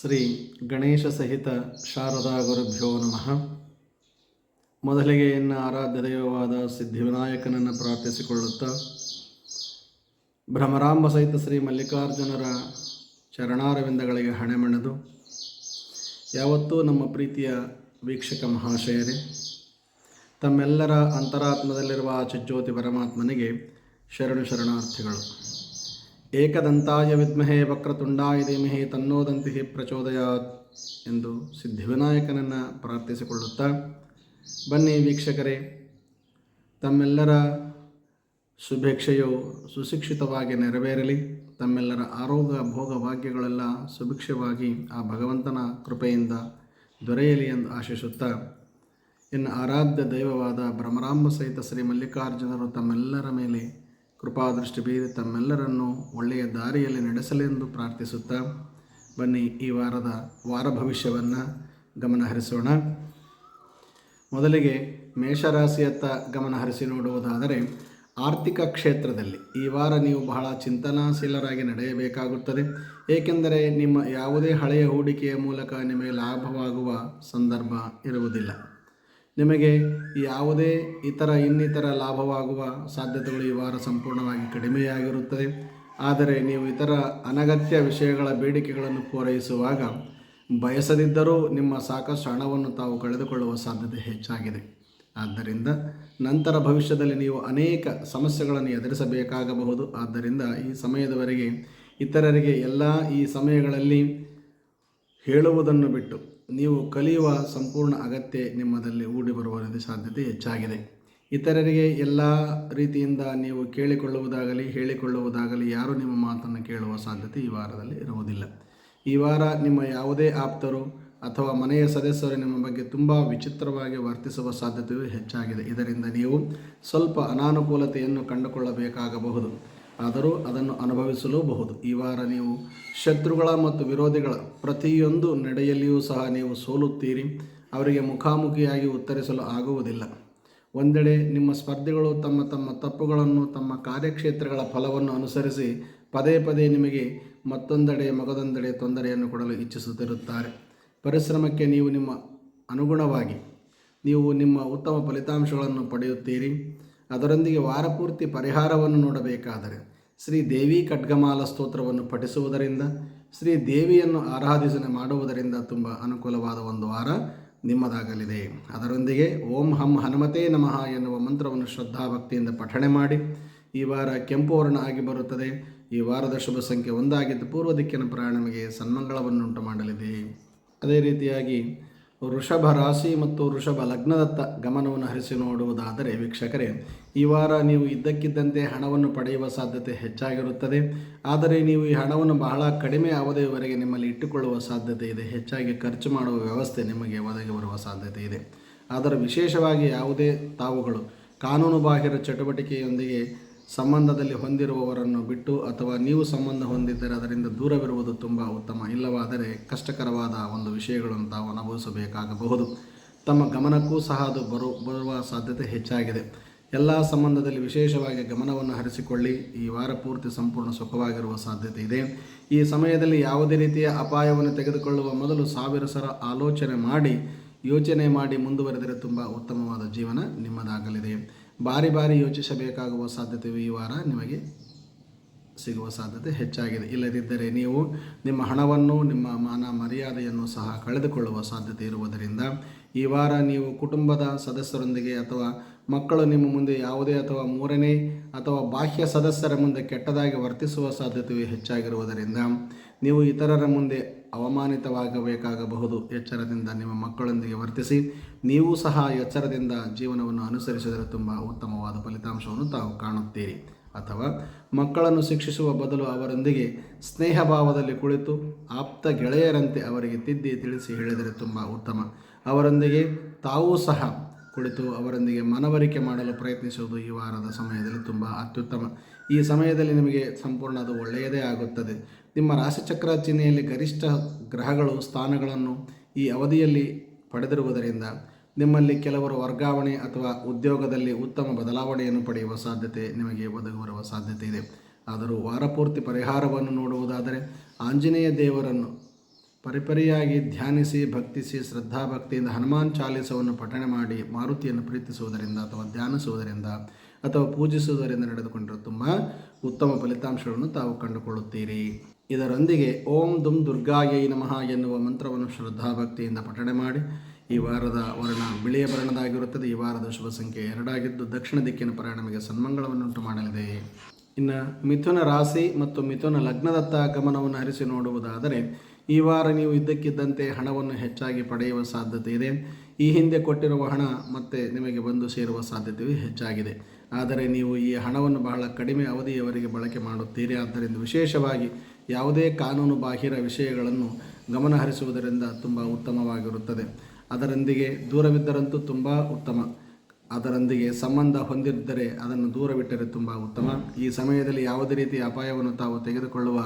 ಶ್ರೀ ಗಣೇಶ ಸಹಿತ ಶಾರದಾ ಗುರುಭ್ಯೋ ನಮಃ. ಮೊದಲಿಗೆ ಇನ್ನು ಆರಾಧ್ಯ ದೈವವಾದ ಸಿದ್ಧಿವಿನಾಯಕನನ್ನು ಪ್ರಾರ್ಥಿಸಿಕೊಳ್ಳುತ್ತಾ, ಭ್ರಮರಾಂಬ ಸಹಿತ ಶ್ರೀ ಮಲ್ಲಿಕಾರ್ಜುನರ ಚರಣಾರವಿಂದಗಳಿಗೆ ಹಣೆಮಣೆದು ಯಾವತ್ತೂ ನಮ್ಮ ಪ್ರೀತಿಯ ವೀಕ್ಷಕ ಮಹಾಶಯರೇ, ತಮ್ಮೆಲ್ಲರ ಅಂತರಾತ್ಮದಲ್ಲಿರುವ ಚಿಜ್ಯೋತಿ ಪರಮಾತ್ಮನಿಗೆ ಶರಣು ಶರಣಾರ್ಥಿಗಳು. ಏಕದಂತಾಯ ವಿದ್ಮಹೆ ವಕ್ರತುಂಡಾಯ ಧೀಮಹಿ ತನ್ನೋದಂತಿ ಪ್ರಚೋದಯಾತ್ ಎಂದು ಸಿದ್ಧಿವಿನಾಯಕನನ್ನು ಪ್ರಾರ್ಥಿಸಿಕೊಳ್ಳುತ್ತಾ ಬನ್ನಿ ವೀಕ್ಷಕರೇ, ತಮ್ಮೆಲ್ಲರ ಶುಭೇಚ್ಛೆಯು ಸುಶಿಕ್ಷಿತವಾಗಿ ನೆರವೇರಲಿ, ತಮ್ಮೆಲ್ಲರ ಆರೋಗ್ಯ ಭೋಗ ಭಾಗ್ಯಗಳೆಲ್ಲ ಸುಭಿಕ್ಷವಾಗಿ ಆ ಭಗವಂತನ ಕೃಪೆಯಿಂದ ದೊರೆಯಲಿ ಎಂದು ಆಶಿಸುತ್ತಾ ಇನ್ನು ಆರಾಧ್ಯ ದೈವವಾದ ಭ್ರಮರಾಂಬ ಸಹಿತ ಶ್ರೀ ಮಲ್ಲಿಕಾರ್ಜುನರು ತಮ್ಮೆಲ್ಲರ ಮೇಲೆ ಕೃಪಾದೃಷ್ಟಿ ಬೀರಿ ತಮ್ಮೆಲ್ಲರನ್ನು ಒಳ್ಳೆಯ ದಾರಿಯಲ್ಲಿ ನಡೆಸಲೆಂದು ಪ್ರಾರ್ಥಿಸುತ್ತಾ ಬನ್ನಿ ಈ ವಾರದ ವಾರ ಭವಿಷ್ಯವನ್ನು ಗಮನಹರಿಸೋಣ. ಮೊದಲಿಗೆ ಮೇಷರಾಶಿಯತ್ತ ಗಮನಹರಿಸಿ ನೋಡುವುದಾದರೆ ಆರ್ಥಿಕ ಕ್ಷೇತ್ರದಲ್ಲಿ ಈ ವಾರ ನೀವು ಬಹಳ ಚಿಂತನಾಶೀಲರಾಗಿ ನಡೆಯಬೇಕಾಗುತ್ತದೆ. ಏಕೆಂದರೆ ನಿಮ್ಮ ಯಾವುದೇ ಹಳೆಯ ಹೂಡಿಕೆಯ ಮೂಲಕ ನಿಮಗೆ ಲಾಭವಾಗುವ ಸಂದರ್ಭ ಇರುವುದಿಲ್ಲ. ನಿಮಗೆ ಯಾವುದೇ ಇತರ ಇನ್ನಿತರ ಲಾಭವಾಗುವ ಸಾಧ್ಯತೆಗಳು ಈ ವಾರ ಸಂಪೂರ್ಣವಾಗಿ ಕಡಿಮೆಯಾಗಿರುತ್ತದೆ. ಆದರೆ ನೀವು ಇತರ ಅನಗತ್ಯ ವಿಷಯಗಳ ಬೇಡಿಕೆಗಳನ್ನು ಪೂರೈಸುವಾಗ ಬಯಸದಿದ್ದರೂ ನಿಮ್ಮ ಸಾಕಷ್ಟು ಹಣವನ್ನು ತಾವು ಕಳೆದುಕೊಳ್ಳುವ ಸಾಧ್ಯತೆ ಹೆಚ್ಚಾಗಿದೆ. ಆದ್ದರಿಂದ ನಂತರ ಭವಿಷ್ಯದಲ್ಲಿ ನೀವು ಅನೇಕ ಸಮಸ್ಯೆಗಳನ್ನು ಎದುರಿಸಬೇಕಾಗಬಹುದು. ಆದ್ದರಿಂದ ಈ ಸಮಯದವರೆಗೆ ಇತರರಿಗೆ ಎಲ್ಲ ಈ ಸಮಯಗಳಲ್ಲಿ ಹೇಳುವುದನ್ನು ಬಿಟ್ಟು ನೀವು ಕಲಿಯುವ ಸಂಪೂರ್ಣ ಅಗತ್ಯ ನಿಮ್ಮದಲ್ಲಿ ಮೂಡಿ ಬರುವ ಸಾಧ್ಯತೆ ಹೆಚ್ಚಾಗಿದೆ. ಇತರರಿಗೆ ಎಲ್ಲ ರೀತಿಯಿಂದ ನೀವು ಕೇಳಿಕೊಳ್ಳುವುದಾಗಲಿ, ಹೇಳಿಕೊಳ್ಳುವುದಾಗಲಿ ಯಾರು ನಿಮ್ಮ ಮಾತನ್ನು ಕೇಳುವ ಸಾಧ್ಯತೆ ಈ ವಾರದಲ್ಲಿ ಇರುವುದಿಲ್ಲ. ಈ ವಾರ ನಿಮ್ಮ ಯಾವುದೇ ಆಪ್ತರು ಅಥವಾ ಮನೆಯ ಸದಸ್ಯರು ನಿಮ್ಮ ಬಗ್ಗೆ ತುಂಬ ವಿಚಿತ್ರವಾಗಿ ವರ್ತಿಸುವ ಸಾಧ್ಯತೆಯು ಹೆಚ್ಚಾಗಿದೆ. ಇದರಿಂದ ನೀವು ಸ್ವಲ್ಪ ಅನಾನುಕೂಲತೆಯನ್ನು ಕಂಡುಕೊಳ್ಳಬೇಕಾಗಬಹುದು. ಆದರೂ ಅದನ್ನು ಅನುಭವಿಸಲೂಬಹುದು. ಈ ವಾರ ನೀವು ಶತ್ರುಗಳ ಮತ್ತು ವಿರೋಧಿಗಳ ಪ್ರತಿಯೊಂದು ನಡೆಯಲ್ಲಿಯೂ ಸಹ ನೀವು ಸೋಲುತ್ತೀರಿ. ಅವರಿಗೆ ಮುಖಾಮುಖಿಯಾಗಿ ಉತ್ತರಿಸಲು ಆಗುವುದಿಲ್ಲ. ಒಂದೆಡೆ ನಿಮ್ಮ ಸ್ಪರ್ಧಿಗಳು ತಮ್ಮ ತಮ್ಮ ತಪ್ಪುಗಳನ್ನು ತಮ್ಮ ಕಾರ್ಯಕ್ಷೇತ್ರಗಳ ಫಲವನ್ನು ಅನುಸರಿಸಿ ಪದೇ ಪದೇ ನಿಮಗೆ ಮತ್ತೊಂದೆಡೆ ಮಗದೊಂದೆಡೆ ತೊಂದರೆಯನ್ನು ಕೊಡಲು ಇಚ್ಛಿಸುತ್ತಿರುತ್ತಾರೆ. ಪರಿಶ್ರಮಕ್ಕೆ ನೀವು ನಿಮ್ಮ ಅನುಗುಣವಾಗಿ ನೀವು ನಿಮ್ಮ ಉತ್ತಮ ಫಲಿತಾಂಶಗಳನ್ನು ಪಡೆಯುತ್ತೀರಿ. ಅದರೊಂದಿಗೆ ವಾರಪೂರ್ತಿ ಪರಿಹಾರವನ್ನು ನೋಡಬೇಕಾದರೆ ಶ್ರೀ ದೇವಿ ಖಡ್ಗಮಾಲ ಸ್ತೋತ್ರವನ್ನು ಪಠಿಸುವುದರಿಂದ, ಶ್ರೀ ದೇವಿಯನ್ನು ಆರಾಧಿಸನೆ ಮಾಡುವುದರಿಂದ ತುಂಬ ಅನುಕೂಲವಾದ ಒಂದು ವಾರ ನಿಮ್ಮದಾಗಲಿದೆ. ಅದರೊಂದಿಗೆ ಓಂ ಹಂ ಹನುಮತೇ ನಮಃ ಎನ್ನುವ ಮಂತ್ರವನ್ನು ಶ್ರದ್ಧಾಭಕ್ತಿಯಿಂದ ಪಠಣೆ ಮಾಡಿ. ಈ ವಾರ ಕೆಂಪು ವರ್ಣ ಆಗಿ ಬರುತ್ತದೆ. ಈ ವಾರದ ಶುಭ ಸಂಖ್ಯೆ ಒಂದಾಗಿದ್ದು ಪೂರ್ವ ದಿಕ್ಕಿನ ಪ್ರಯಾಣ ನಮಗೆ ಸನ್ಮಂಗಳವನ್ನುಂಟು ಮಾಡಲಿದೆ. ಅದೇ ರೀತಿಯಾಗಿ ವೃಷಭ ರಾಶಿ ಮತ್ತು ವೃಷಭ ಲಗ್ನದತ್ತ ಗಮನವನ್ನು ಹರಿಸಿ ನೋಡುವುದಾದರೆ ವೀಕ್ಷಕರೇ, ಈ ವಾರ ನೀವು ಇದ್ದಕ್ಕಿದ್ದಂತೆ ಹಣವನ್ನು ಪಡೆಯುವ ಸಾಧ್ಯತೆ ಹೆಚ್ಚಾಗಿರುತ್ತದೆ. ಆದರೆ ನೀವು ಈ ಹಣವನ್ನು ಬಹಳ ಕಡಿಮೆ ಅವಧಿಯವರೆಗೆ ನಿಮ್ಮಲ್ಲಿ ಇಟ್ಟುಕೊಳ್ಳುವ ಸಾಧ್ಯತೆ ಇದೆ. ಹೆಚ್ಚಾಗಿ ಖರ್ಚು ಮಾಡುವ ವ್ಯವಸ್ಥೆ ನಿಮಗೆ ಒದಗಿ ಬರುವ ಸಾಧ್ಯತೆ ಇದೆ. ಆದರೆ ವಿಶೇಷವಾಗಿ ಯಾವುದೇ ತಾವುಗಳು, ಕಾನೂನು ಬಾಹಿರ ಚಟುವಟಿಕೆಯೊಂದಿಗೆ ಸಂಬಂಧದಲ್ಲಿ ಹೊಂದಿರುವವರನ್ನು ಬಿಟ್ಟು ಅಥವಾ ನೀವು ಸಂಬಂಧ ಹೊಂದಿದ್ದರೆ ಅದರಿಂದ ದೂರವಿರುವುದು ತುಂಬ ಉತ್ತಮ. ಇಲ್ಲವಾದರೆ ಕಷ್ಟಕರವಾದ ಒಂದು ವಿಷಯಗಳನ್ನು ತಾವು ಅನುಭವಿಸಬೇಕಾಗಬಹುದು. ತಮ್ಮ ಗಮನಕ್ಕೂ ಸಹ ಅದು ಬರು, ಬರುವ ಸಾಧ್ಯತೆ ಹೆಚ್ಚಾಗಿದೆ. ಎಲ್ಲ ಸಂಬಂಧದಲ್ಲಿ ವಿಶೇಷವಾಗಿ ಗಮನವನ್ನು ಹರಿಸಿಕೊಳ್ಳಿ. ಈ ವಾರ ಪೂರ್ತಿ ಸಂಪೂರ್ಣ ಸುಖವಾಗಿರುವ ಸಾಧ್ಯತೆ ಇದೆ. ಈ ಸಮಯದಲ್ಲಿ ಯಾವುದೇ ರೀತಿಯ ಅಪಾಯವನ್ನು ತೆಗೆದುಕೊಳ್ಳುವ ಮೊದಲು ಸಾವಿರ ಸರ ಆಲೋಚನೆ ಮಾಡಿ ಯೋಚನೆ ಮಾಡಿ ಮುಂದುವರೆದರೆ ತುಂಬ ಉತ್ತಮವಾದ ಜೀವನ ನಿಮ್ಮದಾಗಲಿದೆ. ಬಾರಿ ಬಾರಿ ಯೋಚಿಸಬೇಕಾಗುವ ಸಾಧ್ಯತೆಯು ಈ ವಾರ ನಿಮಗೆ ಸಿಗುವ ಸಾಧ್ಯತೆ ಹೆಚ್ಚಾಗಿದೆ. ಇಲ್ಲದಿದ್ದರೆ ನೀವು ನಿಮ್ಮ ಹಣವನ್ನು, ನಿಮ್ಮ ಮಾನ ಮರ್ಯಾದೆಯನ್ನು ಸಹ ಕಳೆದುಕೊಳ್ಳುವ ಸಾಧ್ಯತೆ ಇರುವುದರಿಂದ ಈ ವಾರ ನೀವು ಕುಟುಂಬದ ಸದಸ್ಯರೊಂದಿಗೆ ಅಥವಾ ಮಕ್ಕಳು ನಿಮ್ಮ ಮುಂದೆ ಯಾವುದೇ ಅಥವಾ ಮೂರನೇ ಅಥವಾ ಬಾಹ್ಯ ಸದಸ್ಯರ ಮುಂದೆ ಕೆಟ್ಟದಾಗಿ ವರ್ತಿಸುವ ಸಾಧ್ಯತೆಯು ಹೆಚ್ಚಾಗಿರುವುದರಿಂದ ನೀವು ಇತರರ ಮುಂದೆ ಅವಮಾನಿತವಾಗಬೇಕಾಗಬಹುದು. ಎಚ್ಚರದಿಂದ ನಿಮ್ಮ ಮಕ್ಕಳೊಂದಿಗೆ ವರ್ತಿಸಿ. ನೀವು ಸಹ ಎಚ್ಚರದಿಂದ ಜೀವನವನ್ನು ಅನುಸರಿಸಿದರೆ ತುಂಬ ಉತ್ತಮವಾದ ಫಲಿತಾಂಶವನ್ನು ತಾವು ಕಾಣುತ್ತೀರಿ. ಅಥವಾ ಮಕ್ಕಳನ್ನು ಶಿಕ್ಷಿಸುವ ಬದಲು ಅವರೊಂದಿಗೆ ಸ್ನೇಹ ಭಾವದಲ್ಲಿ ಕುಳಿತು ಆಪ್ತ ಗೆಳೆಯರಂತೆ ಅವರಿಗೆ ತಿದ್ದಿ ತಿಳಿಸಿ ಹೇಳಿದರೆ ತುಂಬ ಉತ್ತಮ. ಅವರೊಂದಿಗೆ ತಾವೂ ಸಹ ಕುಳಿತು ಅವರೊಂದಿಗೆ ಮನವರಿಕೆ ಮಾಡಲು ಪ್ರಯತ್ನಿಸುವುದು ಈ ವಾರದ ಸಮಯದಲ್ಲಿ ತುಂಬ ಅತ್ಯುತ್ತಮ. ಈ ಸಮಯದಲ್ಲಿ ನಿಮಗೆ ಸಂಪೂರ್ಣ ಅದು ಒಳ್ಳೆಯದೇ ಆಗುತ್ತದೆ. ನಿಮ್ಮ ರಾಶಿಚಕ್ರ ಚಿಹ್ನೆಯಲ್ಲಿ ಗರಿಷ್ಠ ಗ್ರಹಗಳು, ಸ್ಥಾನಗಳನ್ನು ಈ ಅವಧಿಯಲ್ಲಿ ಪಡೆದಿರುವುದರಿಂದ ನಿಮ್ಮಲ್ಲಿ ಕೆಲವರು ವರ್ಗಾವಣೆ ಅಥವಾ ಉದ್ಯೋಗದಲ್ಲಿ ಉತ್ತಮ ಬದಲಾವಣೆಯನ್ನು ಪಡೆಯುವ ಸಾಧ್ಯತೆ ನಿಮಗೆ ಒದಗಿ ಬರುವ ಸಾಧ್ಯತೆ ಇದೆ. ಆದರೂ ವಾರಪೂರ್ತಿ ಪರಿಹಾರವನ್ನು ನೋಡುವುದಾದರೆ ಆಂಜನೇಯ ದೇವರನ್ನು ಪರಿಪರಿಯಾಗಿ ಧ್ಯಾನಿಸಿ, ಭಕ್ತಿಸಿ, ಶ್ರದ್ಧಾಭಕ್ತಿಯಿಂದ ಹನುಮಾನ್ ಚಾಲಿಸವನ್ನು ಪಠಣೆ ಮಾಡಿ ಮಾರುತಿಯನ್ನು ಪ್ರೀತಿಸುವುದರಿಂದ ಅಥವಾ ಧ್ಯಾನಿಸುವುದರಿಂದ ಅಥವಾ ಪೂಜಿಸುವುದರಿಂದ ನಡೆದುಕೊಂಡಿರುವ ತುಂಬ ಉತ್ತಮ ಫಲಿತಾಂಶಗಳನ್ನು ತಾವು ಕಂಡುಕೊಳ್ಳುತ್ತೀರಿ. ಇದರೊಂದಿಗೆ ಓಂ ದುಮ್ ದುರ್ಗಾಯೈ ನಮಃ ಎನ್ನುವ ಮಂತ್ರವನ್ನು ಶ್ರದ್ಧಾಭಕ್ತಿಯಿಂದ ಪಠಣೆ ಮಾಡಿ. ಈ ವಾರದ ವರ್ಣ ಬಿಳಿಯ ವರ್ಣದಾಗಿರುತ್ತದೆ. ಈ ವಾರದ ಶುಭ ಸಂಖ್ಯೆ ಎರಡಾಗಿದ್ದು ದಕ್ಷಿಣ ದಿಕ್ಕಿನ ಪ್ರಯಾಣಮಿಗೆ ಸನ್ಮಂಗಳವನ್ನುಂಟು ಮಾಡಲಿದೆ. ಇನ್ನು ಮಿಥುನ ರಾಶಿ ಮತ್ತು ಮಿಥುನ ಲಗ್ನದತ್ತ ಗಮನವನ್ನು ಹರಿಸಿ ನೋಡುವುದಾದರೆ, ಈ ವಾರ ನೀವು ಇದ್ದಕ್ಕಿದ್ದಂತೆ ಹಣವನ್ನು ಹೆಚ್ಚಾಗಿ ಪಡೆಯುವ ಸಾಧ್ಯತೆ ಇದೆ. ಈ ಹಿಂದೆ ಕೊಟ್ಟಿರುವ ಹಣ ಮತ್ತೆ ನಿಮಗೆ ಬಂದು ಸೇರುವ ಸಾಧ್ಯತೆಯು ಹೆಚ್ಚಾಗಿದೆ. ಆದರೆ ನೀವು ಈ ಹಣವನ್ನು ಬಹಳ ಕಡಿಮೆ ಅವಧಿಯವರೆಗೆ ಬಳಕೆ ಮಾಡುತ್ತೀರಿ. ಆದ್ದರಿಂದ ವಿಶೇಷವಾಗಿ ಯಾವುದೇ ಕಾನೂನು ಬಾಹಿರ ವಿಷಯಗಳನ್ನು ಗಮನಹರಿಸುವುದರಿಂದ ತುಂಬ ಉತ್ತಮವಾಗಿರುತ್ತದೆ. ಅದರೊಂದಿಗೆ ದೂರವಿದ್ದರಂತೂ ತುಂಬ ಉತ್ತಮ. ಅದರೊಂದಿಗೆ ಸಂಬಂಧ ಹೊಂದಿದ್ದರೆ ಅದನ್ನು ದೂರವಿಟ್ಟರೆ ತುಂಬ ಉತ್ತಮ. ಈ ಸಮಯದಲ್ಲಿ ಯಾವುದೇ ರೀತಿಯ ಅಪಾಯವನ್ನು ತಾವು ತೆಗೆದುಕೊಳ್ಳುವ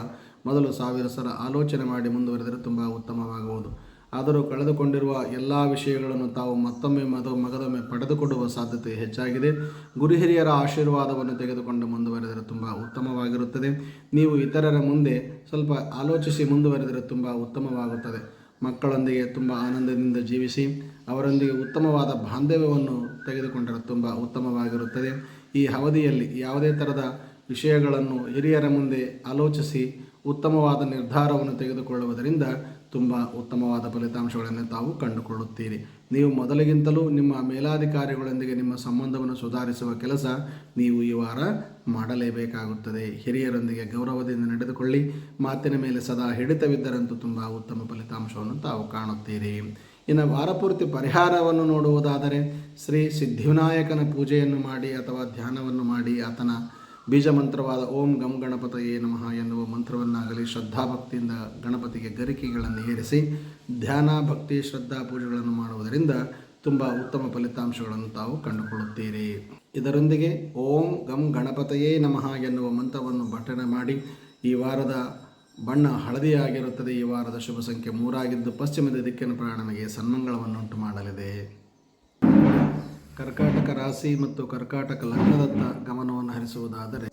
ಮೊದಲು ಸಾವಿರ ಸಲ ಆಲೋಚನೆ ಮಾಡಿ ಮುಂದುವರೆದರೆ ತುಂಬ ಉತ್ತಮವಾಗುವುದು. ಆದರೂ ಕಳೆದುಕೊಂಡಿರುವ ಎಲ್ಲ ವಿಷಯಗಳನ್ನು ತಾವು ಮತ್ತೊಮ್ಮೆ ಮದ, ಮಗದೊಮ್ಮೆ ಪಡೆದುಕೊಳ್ಳುವ ಸಾಧ್ಯತೆ ಹೆಚ್ಚಾಗಿದೆ. ಗುರು ಹಿರಿಯರ ಆಶೀರ್ವಾದವನ್ನು ತೆಗೆದುಕೊಂಡು ಮುಂದುವರೆದರೆ ತುಂಬ ಉತ್ತಮವಾಗಿರುತ್ತದೆ. ನೀವು ಇತರರ ಮುಂದೆ ಸ್ವಲ್ಪ ಆಲೋಚಿಸಿ ಮುಂದುವರೆದರೆ ತುಂಬ ಉತ್ತಮವಾಗುತ್ತದೆ. ಮಕ್ಕಳೊಂದಿಗೆ ತುಂಬ ಆನಂದದಿಂದ ಜೀವಿಸಿ, ಅವರೊಂದಿಗೆ ಉತ್ತಮವಾದ ಬಾಂಧವ್ಯವನ್ನು ತೆಗೆದುಕೊಂಡರೆ ತುಂಬ ಉತ್ತಮವಾಗಿರುತ್ತದೆ. ಈ ಅವಧಿಯಲ್ಲಿ ಯಾವುದೇ ಥರದ ವಿಷಯಗಳನ್ನು ಹಿರಿಯರ ಮುಂದೆ ಆಲೋಚಿಸಿ, ಉತ್ತಮವಾದ ನಿರ್ಧಾರವನ್ನು ತೆಗೆದುಕೊಳ್ಳುವುದರಿಂದ ತುಂಬ ಉತ್ತಮವಾದ ಫಲಿತಾಂಶಗಳನ್ನು ತಾವು ಕಂಡುಕೊಳ್ಳುತ್ತೀರಿ. ನೀವು ಮೊದಲಿಗಿಂತಲೂ ನಿಮ್ಮ ಮೇಲಾಧಿಕಾರಿಗಳೊಂದಿಗೆ ನಿಮ್ಮ ಸಂಬಂಧವನ್ನು ಸುಧಾರಿಸುವ ಕೆಲಸ ನೀವು ಈ ವಾರ ಮಾಡಲೇಬೇಕಾಗುತ್ತದೆ. ಹಿರಿಯರೊಂದಿಗೆ ಗೌರವದಿಂದ ನಡೆದುಕೊಳ್ಳಿ. ಮಾತಿನ ಮೇಲೆ ಸದಾ ಹಿಡಿತವಿದ್ದರಂತೂ ತುಂಬ ಉತ್ತಮ ಫಲಿತಾಂಶವನ್ನು ತಾವು ಕಾಣುತ್ತೀರಿ. ಇನ್ನು ವಾರಪೂರ್ತಿ ಪರಿಹಾರವನ್ನು ನೋಡುವುದಾದರೆ, ಶ್ರೀ ಸಿದ್ಧಿವಿನಾಯಕನ ಪೂಜೆಯನ್ನು ಮಾಡಿ ಅಥವಾ ಧ್ಯಾನವನ್ನು ಮಾಡಿ ಆತನ ಬೀಜ ಮಂತ್ರವಾದ ಓಂ ಗಂ ಗಣಪತಯೇ ನಮಃ ಎನ್ನುವ ಮಂತ್ರವನ್ನಾಗಲಿ ಶ್ರದ್ಧಾಭಕ್ತಿಯಿಂದ ಗಣಪತಿಗೆ ಗರಿಕೆಗಳನ್ನು ಏರಿಸಿ ಧ್ಯಾನ, ಭಕ್ತಿ, ಶ್ರದ್ಧಾ ಪೂಜೆಗಳನ್ನು ಮಾಡುವುದರಿಂದ ತುಂಬ ಉತ್ತಮ ಫಲಿತಾಂಶಗಳನ್ನು ತಾವು ಕಂಡುಕೊಳ್ಳುತ್ತೀರಿ. ಇದರೊಂದಿಗೆ ಓಂ ಗಂ ಗಣಪತಯೇ ನಮಃ ಎನ್ನುವ ಮಂತ್ರವನ್ನು ಪಠಣೆ ಮಾಡಿ ಈ ವಾರದ ಬಣ್ಣ ಹಳದಿಯಾಗಿರುತ್ತದೆ. ಈ ವಾರದ ಶುಭ ಸಂಖ್ಯೆ ಮೂರಾಗಿದ್ದು ಪಶ್ಚಿಮದ ದಿಕ್ಕಿನ ಪ್ರಯಾಣನಿಗೆ ಸನ್ಮಂಗಳವನ್ನುಂಟು ಮಾಡಲಿದೆ. ಕರ್ಕಾಟಕ ರಾಶಿ ಮತ್ತು ಕರ್ಕಾಟಕ ಲಗ್ನದತ್ತ ಗಮನವನ್ನು ಹರಿಸುವುದಾದರೆ,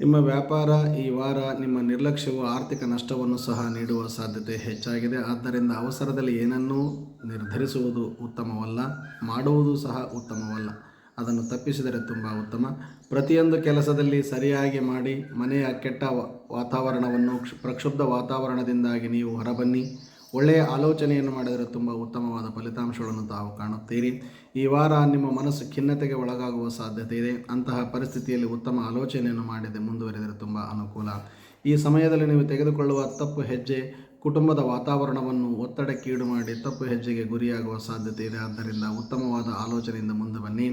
ನಿಮ್ಮ ವ್ಯಾಪಾರ ಈ ವಾರ ನಿಮ್ಮ ನಿರ್ಲಕ್ಷ್ಯವು ಆರ್ಥಿಕ ನಷ್ಟವನ್ನು ಸಹ ನೀಡುವ ಸಾಧ್ಯತೆ ಹೆಚ್ಚಾಗಿದೆ. ಆದ್ದರಿಂದ ಅವಸರದಲ್ಲಿ ಏನನ್ನೂ ನಿರ್ಧರಿಸುವುದು ಉತ್ತಮವಲ್ಲ, ಮಾಡುವುದು ಸಹ ಉತ್ತಮವಲ್ಲ. ಅದನ್ನು ತಪ್ಪಿಸಿದರೆ ತುಂಬ ಉತ್ತಮ. ಪ್ರತಿಯೊಂದು ಕೆಲಸದಲ್ಲಿ ಸರಿಯಾಗಿ ಮಾಡಿ ಮನೆಯ ಕೆಟ್ಟ ವಾತಾವರಣವನ್ನು ಪ್ರಕ್ಷುಬ್ಧ ವಾತಾವರಣದಿಂದಾಗಿ ನೀವು ಹೊರಬನ್ನಿ. ಒಳ್ಳೆಯ ಆಲೋಚನೆಯನ್ನು ಮಾಡಿದರೆ ತುಂಬ ಉತ್ತಮವಾದ ಫಲಿತಾಂಶಗಳನ್ನು ತಾವು ಕಾಣುತ್ತೀರಿ. ಈ ವಾರ ನಿಮ್ಮ ಮನಸ್ಸು ಖಿನ್ನತೆಗೆ ಒಳಗಾಗುವ ಸಾಧ್ಯತೆ ಇದೆ. ಅಂತಹ ಪರಿಸ್ಥಿತಿಯಲ್ಲಿ ಉತ್ತಮ ಆಲೋಚನೆಯನ್ನು ಮಾಡಿದೆ ಮುಂದುವರೆದರೆ ತುಂಬ ಅನುಕೂಲ. ಈ ಸಮಯದಲ್ಲಿ ನೀವು ತೆಗೆದುಕೊಳ್ಳುವ ತಪ್ಪು ಹೆಜ್ಜೆ, ಕುಟುಂಬದ ವಾತಾವರಣವನ್ನು ಒತ್ತಡಕ್ಕೀಡು ಮಾಡಿ ತಪ್ಪು ಹೆಜ್ಜೆಗೆ ಗುರಿಯಾಗುವ ಸಾಧ್ಯತೆ ಇದೆ. ಆದ್ದರಿಂದ ಉತ್ತಮವಾದ ಆಲೋಚನೆಯಿಂದ ಮುಂದೆ ಬನ್ನಿ.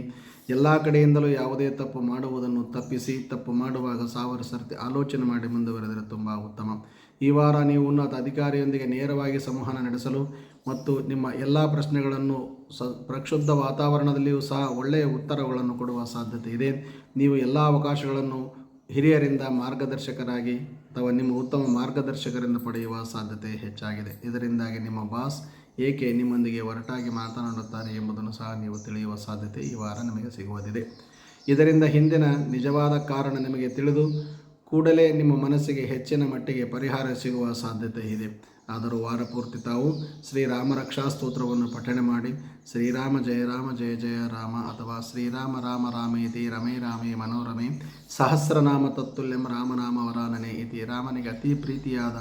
ಎಲ್ಲ ಕಡೆಯಿಂದಲೂ ಯಾವುದೇ ತಪ್ಪು ಮಾಡುವುದನ್ನು ತಪ್ಪಿಸಿ, ತಪ್ಪು ಮಾಡುವಾಗ ಸಾವಿರ ಸರ್ತಿ ಆಲೋಚನೆ ಮಾಡಿ ಮುಂದುವರೆದರೆ ತುಂಬ ಉತ್ತಮ. ಈ ವಾರ ನೀವು ಉನ್ನತ ಅಧಿಕಾರಿಯೊಂದಿಗೆ ನೇರವಾಗಿ ಸಂವಹನ ನಡೆಸಲು ಮತ್ತು ನಿಮ್ಮ ಎಲ್ಲ ಪ್ರಶ್ನೆಗಳನ್ನು ಸ ಪ್ರಕ್ಷುಬ್ಧ ವಾತಾವರಣದಲ್ಲಿಯೂ ಸಹ ಒಳ್ಳೆಯ ಉತ್ತರಗಳನ್ನು ಕೊಡುವ ಸಾಧ್ಯತೆ ಇದೆ. ನೀವು ಎಲ್ಲ ಅವಕಾಶಗಳನ್ನು ಹಿರಿಯರಿಂದ ಮಾರ್ಗದರ್ಶಕರಾಗಿ ಅಥವಾ ನಿಮ್ಮ ಉತ್ತಮ ಮಾರ್ಗದರ್ಶಕರಿಂದ ಪಡೆಯುವ ಸಾಧ್ಯತೆ ಹೆಚ್ಚಾಗಿದೆ. ಇದರಿಂದಾಗಿ ನಿಮ್ಮ ಬಾಸ್ ಏಕೆ ನಿಮ್ಮೊಂದಿಗೆ ಒರಟಾಗಿ ಮಾತನಾಡುತ್ತಾರೆ ಎಂಬುದನ್ನು ಸಹ ನೀವು ತಿಳಿಯುವ ಸಾಧ್ಯತೆ ಈ ವಾರ ನಿಮಗೆ ಸಿಗುವುದಿದೆ. ಇದರಿಂದ ಹಿಂದಿನ ನಿಜವಾದ ಕಾರಣ ನಿಮಗೆ ತಿಳಿದು ಕೂಡಲೇ ನಿಮ್ಮ ಮನಸ್ಸಿಗೆ ಹೆಚ್ಚಿನ ಮಟ್ಟಿಗೆ ಪರಿಹಾರ ಸಿಗುವ ಸಾಧ್ಯತೆ ಇದೆ. ಆದರೂ ವಾರಪೂರ್ತಿ ತಾವು ಶ್ರೀರಾಮ ರಕ್ಷಾ ಸ್ತೋತ್ರವನ್ನು ಪಠಣೆ ಮಾಡಿ, ಶ್ರೀರಾಮ ಜಯ ರಾಮ ಜಯ ಜಯ ರಾಮ ಅಥವಾ ಶ್ರೀರಾಮ ರಾಮ ರಾಮೇತಿ ರಮೇ ರಾಮೇ ಮನೋರಮೆ, ಸಹಸ್ರನಾಮ ತತ್ತುಲ್ಯಂ ರಾಮನಾಮ ವರಾನನೆ ಇತಿ ರಾಮನಿಗೆ ಅತಿ ಪ್ರೀತಿಯಾದ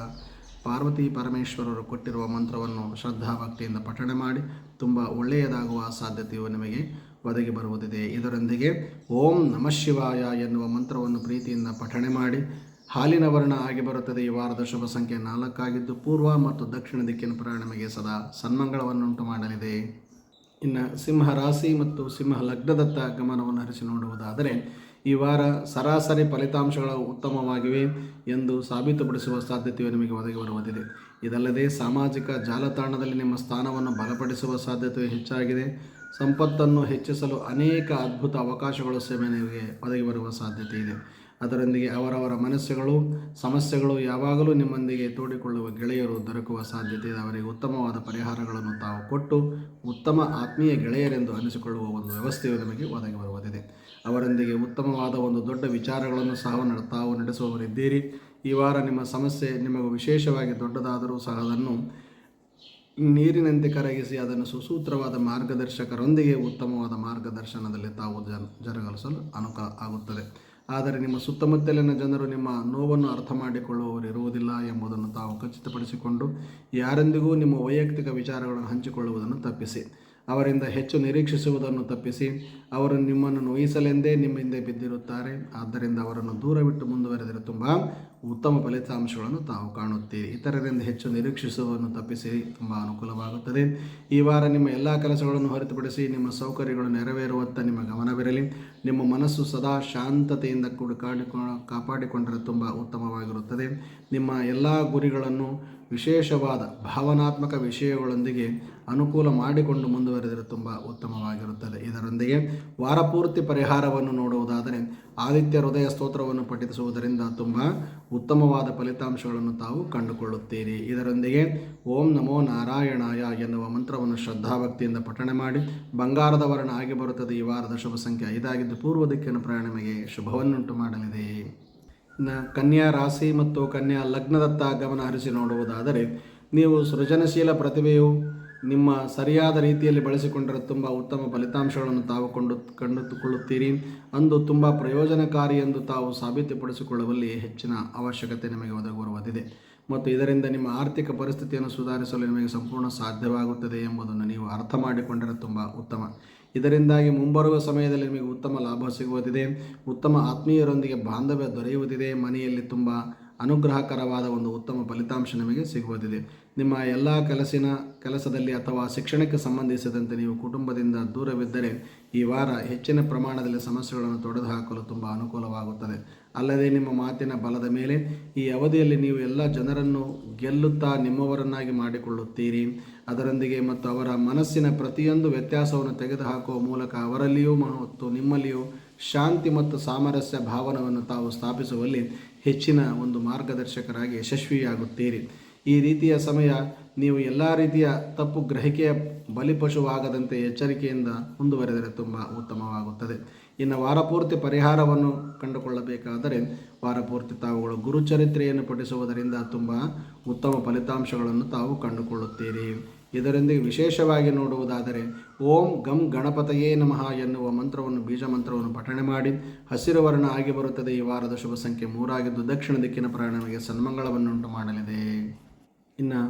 ಪಾರ್ವತಿ ಪರಮೇಶ್ವರರು ಕೊಟ್ಟಿರುವ ಮಂತ್ರವನ್ನು ಶ್ರದ್ಧಾಭಕ್ತಿಯಿಂದ ಪಠಣೆ ಮಾಡಿ, ತುಂಬ ಒಳ್ಳೆಯದಾಗುವ ಸಾಧ್ಯತೆಯು ನಿಮಗೆ ಒದಗಿ ಬರುವುದಿದೆ. ಇದರೊಂದಿಗೆ ಓಂ ನಮಃ ಶಿವಾಯ ಎನ್ನುವ ಮಂತ್ರವನ್ನು ಪ್ರೀತಿಯಿಂದ ಪಠಣೆ ಮಾಡಿ ಹಾಲಿನ ವರ್ಣ ಆಗಿ ಬರುತ್ತದೆ. ಈ ವಾರದ ಶುಭ ಸಂಖ್ಯೆ ನಾಲ್ಕಾಗಿದ್ದು ಪೂರ್ವ ಮತ್ತು ದಕ್ಷಿಣ ದಿಕ್ಕಿನ ಪ್ರಯಾಣಮಿಗೆ ಸದಾ ಸನ್ಮಂಗಳವನ್ನುಂಟು ಮಾಡಲಿದೆ. ಇನ್ನು ಸಿಂಹ ರಾಶಿ ಮತ್ತು ಸಿಂಹ ಲಗ್ನದತ್ತ ಗಮನವನ್ನು ಹರಿಸಿ ನೋಡುವುದಾದರೆ, ಈ ವಾರ ಸರಾಸರಿ ಫಲಿತಾಂಶಗಳು ಉತ್ತಮವಾಗಿವೆ ಎಂದು ಸಾಬೀತುಪಡಿಸುವ ಸಾಧ್ಯತೆಯು ನಿಮಗೆ ಒದಗಿ ಬರುವುದಿದೆ. ಇದಲ್ಲದೆ ಸಾಮಾಜಿಕ ಜಾಲತಾಣದಲ್ಲಿ ನಿಮ್ಮ ಸ್ಥಾನವನ್ನು ಬಲಪಡಿಸುವ ಸಾಧ್ಯತೆಯು ಹೆಚ್ಚಾಗಿದೆ. ಸಂಪತ್ತನ್ನು ಹೆಚ್ಚಿಸಲು ಅನೇಕ ಅದ್ಭುತ ಅವಕಾಶಗಳು ಸಹ ನಿಮಗೆ ಒದಗಿ ಬರುವ ಸಾಧ್ಯತೆ ಇದೆ. ಅದರೊಂದಿಗೆ ಅವರವರ ಮನಸ್ಸುಗಳು, ಸಮಸ್ಯೆಗಳು ಯಾವಾಗಲೂ ನಿಮ್ಮೊಂದಿಗೆ ತೋಡಿಕೊಳ್ಳುವ ಗೆಳೆಯರು ದೊರಕುವ ಸಾಧ್ಯತೆ ಇದೆ. ಅವರಿಗೆ ಉತ್ತಮವಾದ ಪರಿಹಾರಗಳನ್ನು ತಾವು ಕೊಟ್ಟು ಉತ್ತಮ ಆತ್ಮೀಯ ಗೆಳೆಯರೆಂದು ಅನಿಸಿಕೊಳ್ಳುವ ಒಂದು ವ್ಯವಸ್ಥೆಯು ನಿಮಗೆ ಒದಗಿ ಬರುವುದಿದೆ. ಅವರೊಂದಿಗೆ ಉತ್ತಮವಾದ ಒಂದು ದೊಡ್ಡ ವಿಚಾರಗಳನ್ನು ಸಹ ತಾವು ನಡೆಸುವವರಿದ್ದೀರಿ. ಈ ವಾರ ನಿಮ್ಮ ಸಮಸ್ಯೆ ನಿಮಗೂ ವಿಶೇಷವಾಗಿ ದೊಡ್ಡದಾದರೂ ಸಹ ಅದನ್ನು ನೀರಿನಂತೆ ಕರಗಿಸಿ ಅದನ್ನು ಸುಸೂತ್ರವಾದ ಮಾರ್ಗದರ್ಶಕರೊಂದಿಗೆ ಉತ್ತಮವಾದ ಮಾರ್ಗದರ್ಶನದಲ್ಲಿ ತಾವು ಜನ ಜರುಗಲಿಸಲು ಅನುಕ ಆಗುತ್ತದೆ. ಆದರೆ ನಿಮ್ಮ ಸುತ್ತಮುತ್ತಲಿನ ಜನರು ನಿಮ್ಮ ನೋವನ್ನು ಅರ್ಥ ಮಾಡಿಕೊಳ್ಳುವವರು ಇರುವುದಿಲ್ಲ ಎಂಬುದನ್ನು ತಾವು ಖಚಿತಪಡಿಸಿಕೊಂಡು ಯಾರೊಂದಿಗೂ ನಿಮ್ಮ ವೈಯಕ್ತಿಕ ವಿಚಾರಗಳನ್ನು ಹಂಚಿಕೊಳ್ಳುವುದನ್ನು ತಪ್ಪಿಸಿ. ಅವರಿಂದ ಹೆಚ್ಚು ನಿರೀಕ್ಷಿಸುವುದನ್ನು ತಪ್ಪಿಸಿ ಅವರು ನಿಮ್ಮನ್ನು ನೋಯಿಸಲೆಂದೇ ನಿಮ್ಮ ಹಿಂದೆ ಬಿದ್ದಿರುತ್ತಾರೆ. ಆದ್ದರಿಂದ ಅವರನ್ನು ದೂರವಿಟ್ಟು ಮುಂದುವರೆದರೆ ತುಂಬ ಉತ್ತಮ ಫಲಿತಾಂಶಗಳನ್ನು ತಾವು ಕಾಣುತ್ತೀರಿ. ಇತರರಿಂದ ಹೆಚ್ಚು ನಿರೀಕ್ಷಿಸುವುದನ್ನು ತಪ್ಪಿಸಿ ತುಂಬ ಅನುಕೂಲವಾಗುತ್ತದೆ. ಈ ವಾರ ನಿಮ್ಮ ಎಲ್ಲ ಕೆಲಸಗಳನ್ನು ಹೊರತುಪಡಿಸಿ ನಿಮ್ಮ ಸೌಕರ್ಯಗಳು ನೆರವೇರುವತ್ತ ನಿಮ್ಮ ಗಮನವಿರಲಿ. ನಿಮ್ಮ ಮನಸ್ಸು ಸದಾ ಶಾಂತತೆಯಿಂದ ಕೂಡ ಕಾಪಾಡಿಕೊಂಡರೆ ತುಂಬ ಉತ್ತಮವಾಗಿರುತ್ತದೆ. ನಿಮ್ಮ ಎಲ್ಲ ಗುರಿಗಳನ್ನು ವಿಶೇಷವಾದ ಭಾವನಾತ್ಮಕ ವಿಷಯಗಳೊಂದಿಗೆ ಅನುಕೂಲ ಮಾಡಿಕೊಂಡು ಮುಂದುವರೆದರೆ ತುಂಬ ಉತ್ತಮವಾಗಿರುತ್ತದೆ. ಇದರೊಂದಿಗೆ ವಾರಪೂರ್ತಿ ಪರಿಹಾರವನ್ನು ನೋಡುವುದಾದರೆ ಆದಿತ್ಯ ಹೃದಯ ಸ್ತೋತ್ರವನ್ನು ಪಠಿಸುವುದರಿಂದ ತುಂಬ ಉತ್ತಮವಾದ ಫಲಿತಾಂಶಗಳನ್ನು ತಾವು ಕಂಡುಕೊಳ್ಳುತ್ತೀರಿ. ಇದರೊಂದಿಗೆ ಓಂ ನಮೋ ನಾರಾಯಣಾಯ ಎನ್ನುವ ಮಂತ್ರವನ್ನು ಶ್ರದ್ಧಾಭಕ್ತಿಯಿಂದ ಪಠಣೆ ಮಾಡಿ ಬಂಗಾರದ ವರ್ಣ ಆಗಿ ಬರುತ್ತದೆ. ಈ ವಾರದ ಶುಭ ಸಂಖ್ಯೆ ಐದಾಗಿದ್ದು ಪೂರ್ವ ದಿಕ್ಕಿನ ಪ್ರಯಾಣಮಗೆ ಶುಭವನ್ನುಂಟು ಮಾಡಲಿದೆ. ಕನ್ಯಾ ರಾಶಿ ಮತ್ತು ಕನ್ಯಾ ಲಗ್ನದತ್ತ ಗಮನ ಹರಿಸಿ ನೋಡುವುದಾದರೆ ನೀವು ಸೃಜನಶೀಲ ಪ್ರತಿಭೆಯು ನಿಮ್ಮ ಸರಿಯಾದ ರೀತಿಯಲ್ಲಿ ಬಳಸಿಕೊಂಡರೆ ತುಂಬ ಉತ್ತಮ ಫಲಿತಾಂಶಗಳನ್ನು ತಾವು ಕೊಂಡು, ಕಂಡುಕೊಳ್ಳುತ್ತೀರಿ. ಅಂದು ತುಂಬ ಪ್ರಯೋಜನಕಾರಿ ಎಂದು ತಾವು ಸಾಬೀತುಪಡಿಸಿಕೊಳ್ಳುವಲ್ಲಿ ಹೆಚ್ಚಿನ ಅವಶ್ಯಕತೆ ನಿಮಗೆ ಒದಗುವುದಿದೆ ಮತ್ತು ಇದರಿಂದ ನಿಮ್ಮ ಆರ್ಥಿಕ ಪರಿಸ್ಥಿತಿಯನ್ನು ಸುಧಾರಿಸಲು ನಿಮಗೆ ಸಂಪೂರ್ಣ ಸಾಧ್ಯವಾಗುತ್ತದೆ ಎಂಬುದನ್ನು ನೀವು ಅರ್ಥ ಮಾಡಿಕೊಂಡರೆ ತುಂಬ ಉತ್ತಮ. ಇದರಿಂದಾಗಿ ಮುಂಬರುವ ಸಮಯದಲ್ಲಿ ನಿಮಗೆ ಉತ್ತಮ ಲಾಭ ಸಿಗುವುದಿದೆ. ಉತ್ತಮ ಆತ್ಮೀಯರೊಂದಿಗೆ ಬಾಂಧವ್ಯ ದೊರೆಯುವುದಿದೆ. ಮನೆಯಲ್ಲಿ ತುಂಬ ಅನುಗ್ರಹಕರವಾದ ಒಂದು ಉತ್ತಮ ಫಲಿತಾಂಶ ನಿಮಗೆ ಸಿಗುವುದಿದೆ. ನಿಮ್ಮ ಎಲ್ಲ ಕೆಲಸಿನ, ಕೆಲಸದಲ್ಲಿ ಅಥವಾ ಶಿಕ್ಷಣಕ್ಕೆ ಸಂಬಂಧಿಸಿದಂತೆ ನೀವು ಕುಟುಂಬದಿಂದ ದೂರವಿದ್ದರೆ ಈ ವಾರ ಹೆಚ್ಚಿನ ಪ್ರಮಾಣದಲ್ಲಿ ಸಮಸ್ಯೆಗಳನ್ನು ತೊಡೆದು ಹಾಕಲು ತುಂಬ ಅನುಕೂಲವಾಗುತ್ತದೆ. ಅಲ್ಲದೆ ನಿಮ್ಮ ಮಾತಿನ ಬಲದ ಮೇಲೆ ಈ ಅವಧಿಯಲ್ಲಿ ನೀವು ಎಲ್ಲ ಜನರನ್ನು ಗೆಲ್ಲುತ್ತಾ ನಿಮ್ಮವರನ್ನಾಗಿ ಮಾಡಿಕೊಳ್ಳುತ್ತೀರಿ. ಅದರೊಂದಿಗೆ ಮತ್ತು ಅವರ ಮನಸ್ಸಿನ ಪ್ರತಿಯೊಂದು ವ್ಯತ್ಯಾಸವನ್ನು ತೆಗೆದುಹಾಕುವ ಮೂಲಕ ಅವರಲ್ಲಿಯೂ ಮತ್ತು ನಿಮ್ಮಲ್ಲಿಯೂ ಶಾಂತಿ ಮತ್ತು ಸಾಮರಸ್ಯ ಭಾವನವನ್ನು ತಾವು ಸ್ಥಾಪಿಸುವಲ್ಲಿ ಹೆಚ್ಚಿನ ಒಂದು ಮಾರ್ಗದರ್ಶಕರಾಗಿ ಯಶಸ್ವಿಯಾಗುತ್ತೀರಿ. ಈ ರೀತಿಯ ಸಮಯ ನೀವು ಎಲ್ಲ ರೀತಿಯ ತಪ್ಪು ಗ್ರಹಿಕೆಯ ಬಲಿಪಶುವಾಗದಂತೆ ಎಚ್ಚರಿಕೆಯಿಂದ ಮುಂದುವರೆದರೆ ತುಂಬ ಉತ್ತಮವಾಗುತ್ತದೆ. ಇನ್ನು ವಾರಪೂರ್ತಿ ಪರಿಹಾರವನ್ನು ಕಂಡುಕೊಳ್ಳಬೇಕಾದರೆ ವಾರಪೂರ್ತಿ ತಾವುಗಳು ಗುರುಚರಿತ್ರೆಯನ್ನು ಪಠಿಸುವುದರಿಂದ ತುಂಬ ಉತ್ತಮ ಫಲಿತಾಂಶಗಳನ್ನು ತಾವು ಕಂಡುಕೊಳ್ಳುತ್ತೀರಿ. ಇದರೊಂದಿಗೆ ವಿಶೇಷವಾಗಿ ನೋಡುವುದಾದರೆ, ಓಂ ಗಂ ಗಣಪತಯೇ ನಮಃ ಎನ್ನುವ ಮಂತ್ರವನ್ನು, ಬೀಜ ಮಂತ್ರವನ್ನು ಪಠಣೆ ಮಾಡಿ, ಹಸಿರು ವರ್ಣ ಆಗಿ ಬರುತ್ತದೆ ಈ ವಾರದ ಶುಭ ಸಂಖ್ಯೆ ಮೂರಾಗಿದ್ದು ದಕ್ಷಿಣ ದಿಕ್ಕಿನ ಪ್ರಯಾಣಗಳಿಗೆ ಸನ್ಮಂಗಳವನ್ನುಂಟು ಮಾಡಲಿದೆ. ಇನ್ನು